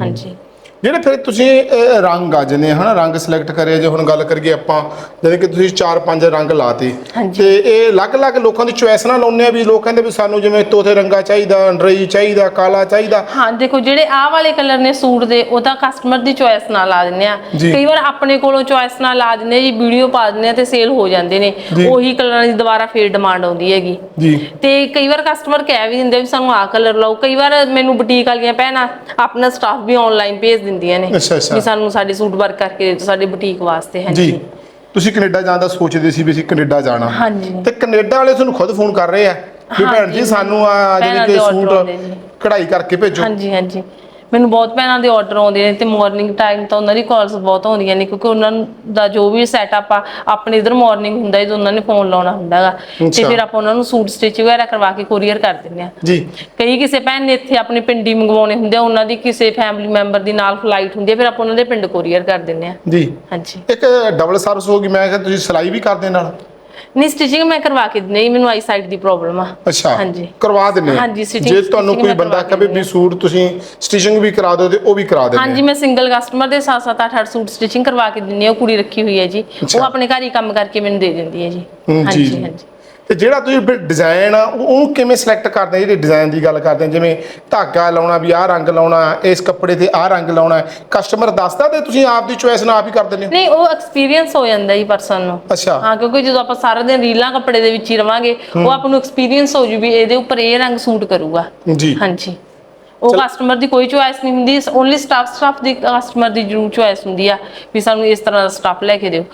ਹਾਂਜੀ। ਜਿਹੜੇ ਫਿਰ ਤੁਸੀਂ ਰੰਗ ਆ ਜਨੇ ਹਨਾ? ਰੰਗ ਸਿਲੈਕਟ ਕਰੇ ਜੇ ਹੁਣ ਗੱਲ ਕਰੀਏ ਆਪਾਂ ਜਿਵੇਂ ਕਿ ਤੁਸੀਂ 4-5 ਰੰਗ ਲਾਤੇ। ਤੇ ਇਹ ਅਲੱਗ-ਅਲੱਗ ਲੋਕਾਂ ਦੀ ਚੁਆਇਸ ਨਾਲ ਲਾਉਂਦੇ ਆ ਵੀ ਲੋਕ ਕਹਿੰਦੇ ਵੀ ਸਾਨੂੰ ਜਿਵੇਂ ਤੋਤੇ ਰੰਗਾ ਚਾਹੀਦਾ ਅੰਡਰਈ ਚਾਹੀਦਾ ਕਾਲਾ ਚਾਹੀਦਾ। ਹਾਂ ਦੇਖੋ ਜਿਹੜੇ ਆਹ ਵਾਲੇ ਕਲਰ ਨੇ ਸੂਟ ਦੇ ਉਹ ਤਾਂ ਕਸਟਮਰ ਦੀ ਚੋਇਸ ਨਾਲ ਲਾ ਦਿੰਦੇ ਆ। ਕਈ ਵਾਰ ਆਪਣੇ ਕੋਲੋਂ ਚੋਇਸ ਨਾਲ ਲਾ ਦਿੰਦੇ ਆ ਜੀ ਵੀਡੀਓ ਪਾ ਦਿੰਦੇ ਆ ਤੇ ਸੇਲ ਹੋ ਜਾਂਦੇ ਨੇ। ਉਹੀ ਕਲਰਾਂ ਦੀ ਦੁਬਾਰਾ ਫੇਰ ਡਿਮਾਂਡ ਆਉਂਦੀ ਹੈਗੀ। ਜੀ। ਤੇ ਕਈ ਵਾਰ ਕਸਟਮਰ ਕਹਿ ਵੀ ਦਿੰਦੇ ਵੀ ਸਾਨੂੰ ਆਹ ਕਲਰ ਲਾਓ। ਕਈ ਵਾਰ ਮੈਨੂੰ ਬੁਟੀਕ ਵਾਲੀਆਂ ਭੈਣਾਂ ਆਪਣਾ ਸਟਾਫ ਵੀ ਆਨਲਾਈਨ ਭੇਜ ਦਿੰਦੀਆਂ ਨੇ ਅੱਛਾ, ਅੱਛਾ। ਵੀ ਸਾਨੂੰ ਸਾਡੇ ਸੂਟ ਵਰਕ ਕਰਕੇ ਦੇ ਦਿਓ ਸਾਡੇ ਬੁਟੀਕ ਵਾਸਤੇ ਜੀ ਹਾਂਜੀ ਤੁਸੀਂ ਕੈਨੇਡਾ ਜਾਣ ਦਾ ਸੋਚਦੇ ਸੀ ਵੀ ਅਸੀਂ ਕੈਨੇਡਾ ਜਾਣਾ ਹਾਂਜੀ ਤੇ ਕੈਨੇਡਾ ਵਾਲੇ ਤੁਹਾਨੂੰ ਖੁਦ ਫੋਨ ਕਰ ਰਹੇ ਆ ਵੀ ਭੈਣ ਹਾਂਜੀ। ਜੀ ਸਾਨੂੰ ਆ ਭੈਣਾਂ ਜਿਹੜੇ ਕਿ ਦੇ order ਸੂਟ ਜੀ। ਕਢਾਈ ਕਰਕੇ ਭੇਜੋ ਹਾਂਜੀ ਹਾਂਜੀ ਮੈਨੂੰ ਬਹੁਤ ਭੈਣਾਂ ਦੇ ਆਰਡਰ ਆਉਂਦੇ ਨੇ ਤੇ ਮਾਰਨਿੰਗ ਟਾਈਮ ਤਾਂ ਉਹਨਾਂ ਦੀ ਕਾਲਸ ਬਹੁਤ ਆਉਂਦੀਆਂ ਨੇ ਕਿਉਂਕਿ ਉਹਨਾਂ ਦਾ ਜੋ ਵੀ ਸੈਟਅਪ ਆ ਆਪਣੇ ਇਧਰ ਮਾਰਨਿੰਗ ਹੁੰਦਾ ਜਦੋਂ ਉਹਨਾਂ ਨੇ ਫੋਨ ਲਾਉਣਾ ਹੁੰਦਾਗਾ ਤੇ। ਫਿਰ ਆਪਾਂ ਉਹਨਾਂ ਨੂੰ ਸੂਟ ਸਟਿਚ ਵਗੈਰਾ ਕਰਵਾ ਕੇ ਕੋਰੀਅਰ ਕਰ ਦਿੰਦੇ ਆ। ਜੀ। ਕਈ ਕਿਸੇ ਭੈਣ ਨੇ ਇੱਥੇ ਆਪਣੇ ਪਿੰਡੀ ਮੰਗਵਾਉਣੇ ਹੁੰਦੇ ਆ ਉਹਨਾਂ ਦੀ ਕਿਸੇ ਫੈਮਿਲੀ ਮੈਂਬਰ ਦੀ ਨਾਲ ਫਲਾਈਟ ਹੁੰਦੀ ਹੈ ਫਿਰ ਆਪਾਂ ਉਹਨਾਂ ਦੇ ਪਿੰਡ ਕੋਰੀਅਰ ਕਰ ਦਿੰਦੇ ਆ। ਜੀ। ਹਾਂਜੀ। ਇੱਕ ਡਬਲ ਸਰਵਿਸ ਹੋ ਗਈ ਮੈਂ ਕਿਹਾ ਤੁਸੀਂ ਸਿਲਾਈ ਵੀ ਕਰਦੇ ਨਾਲ? ਨਹੀਂ ਸਟਿਚਿੰਗ ਮੈਂ ਕਰਵਾ ਕੇ ਨਹੀਂ ਮੈਨੂੰ ਆਈ ਸਾਈਡ ਦੀ ਪ੍ਰੋਬਲਮ ਆ ਅੱਛਾ ਹਾਂਜੀ। ਕਰਵਾ ਦਿੰਦੇ ਆ। ਹਾਂਜੀ, stitching- ਜੇ ਤੁਹਾਨੂੰ stitching ਕੋਈ ਮੈਂ ਬੰਦਾ ਕਰਵਾ ਕਹੇ ਵੀ ਸੂਟ ਤੁਸੀਂ ਸਟਿਚਿੰਗ ਵੀ ਕਰਾ ਦਿਓ ਤੇ ਉਹ ਵੀ ਕਰਾ ਦਿੰਦੇ ਹਾਂਜੀ ਮੈਂ ਸਿੰਗਲ ਕਸਟਮਰ ਦੇ 7-7 8-8 ਸੂਟ ਸਟਿਚਿੰਗ ਕਰਵਾ ਕੇ ਦਿੰਦੀ ਹਾਂ ਉਹ ਕੁੜੀ ਰੱਖੀ ਹੋਈ ਹੈ ਜੀ ਅੱਛਾ। ਉਹ ਆਪਣੇ ਘਰ ਹੀ ਕੰਮ ਕਰਕੇ ਮੈਨੂੰ ਦੇ ਦਿੰਦੀ ਹੈ ਜੀ ਹੂੰ, ਜੀ, ਹਾਂਜੀ ਜੀ। ਹਾਂਜੀ ਤੇ ਜਿਹੜਾ ਤੁਸੀਂ ਫਿਰ ਡਿਜ਼ਾਈਨ ਆ ਉਹ- ਉਹਨੂੰ ਕਿਵੇਂ ਸਿਲੈਕਟ ਕਰਦੇ ਆ? ਜਿਹੜੀ ਡਿਜ਼ਾਈਨ ਦੀ ਗੱਲ ਕਰਦੇ ਆ ਜਿਵੇਂ ਧਾਗਾ ਲਾਉਣਾ ਵੀ ਆਹ ਰੰਗ ਲਾਉਣਾ ਇਸ ਕੱਪੜੇ ਤੇ ਆਹ ਰੰਗ ਲਾਉਣਾ ਕਸਟਮਰ ਦੱਸਦਾ ਤੇ ਤੁਸੀਂ ਆਪ ਦੀ ਚੁਆਇਸ ਨਾਲ ਆਪ ਹੀ ਕਰ ਦਿੰਦੇ ਹੋ? ਨਹੀਂ ਉਹ ਐਕਸਪੀਰੀਅੰਸ ਹੋ ਜਾਂਦਾ ਜੀ ਪਰਸਨ ਨੂੰ। ਅੱਛਾ। ਹਾਂ ਕਿਉਂਕਿ ਜਦੋਂ ਆਪਾਂ ਸਾਰਾ ਦਿਨ ਰੀਲਾਂ ਕੱਪੜੇ ਦੇ ਵਿੱਚ ਹੀ ਰਵਾਂਗੇ ਉਹ ਆਪ ਨੂੰ ਐਕਸਪੀਰੀਅੰਸ ਹੋ ਜੂ ਵੀ ਇਹਦੇ ਉੱਪਰ ਇਹ ਰੰਗ ਸੂਟ ਕਰੂਗਾ। ਜੀ। ਹਾਂਜੀ। ਉਹ ਕਸਟਮਰ ਦੀ ਕੋਈ ਚੁਆਇਸ ਨਹੀਂ ਹੁੰਦੀ ਓਨਲੀ ਸਟਾਫ ਸਟਾਫ ਦੀ ਕਸਟਮਰ ਦੀ ਜ਼ਰੂਰ ਚੁਆਇਸ ਹੁੰਦੀ ਆ ਵੀ ਸਾਨੂੰ ਇਸ ਤਰ੍ਹਾਂ ਦਾ ਸਟਾਫ ਲੈ ਕੇ ਦਿਓ।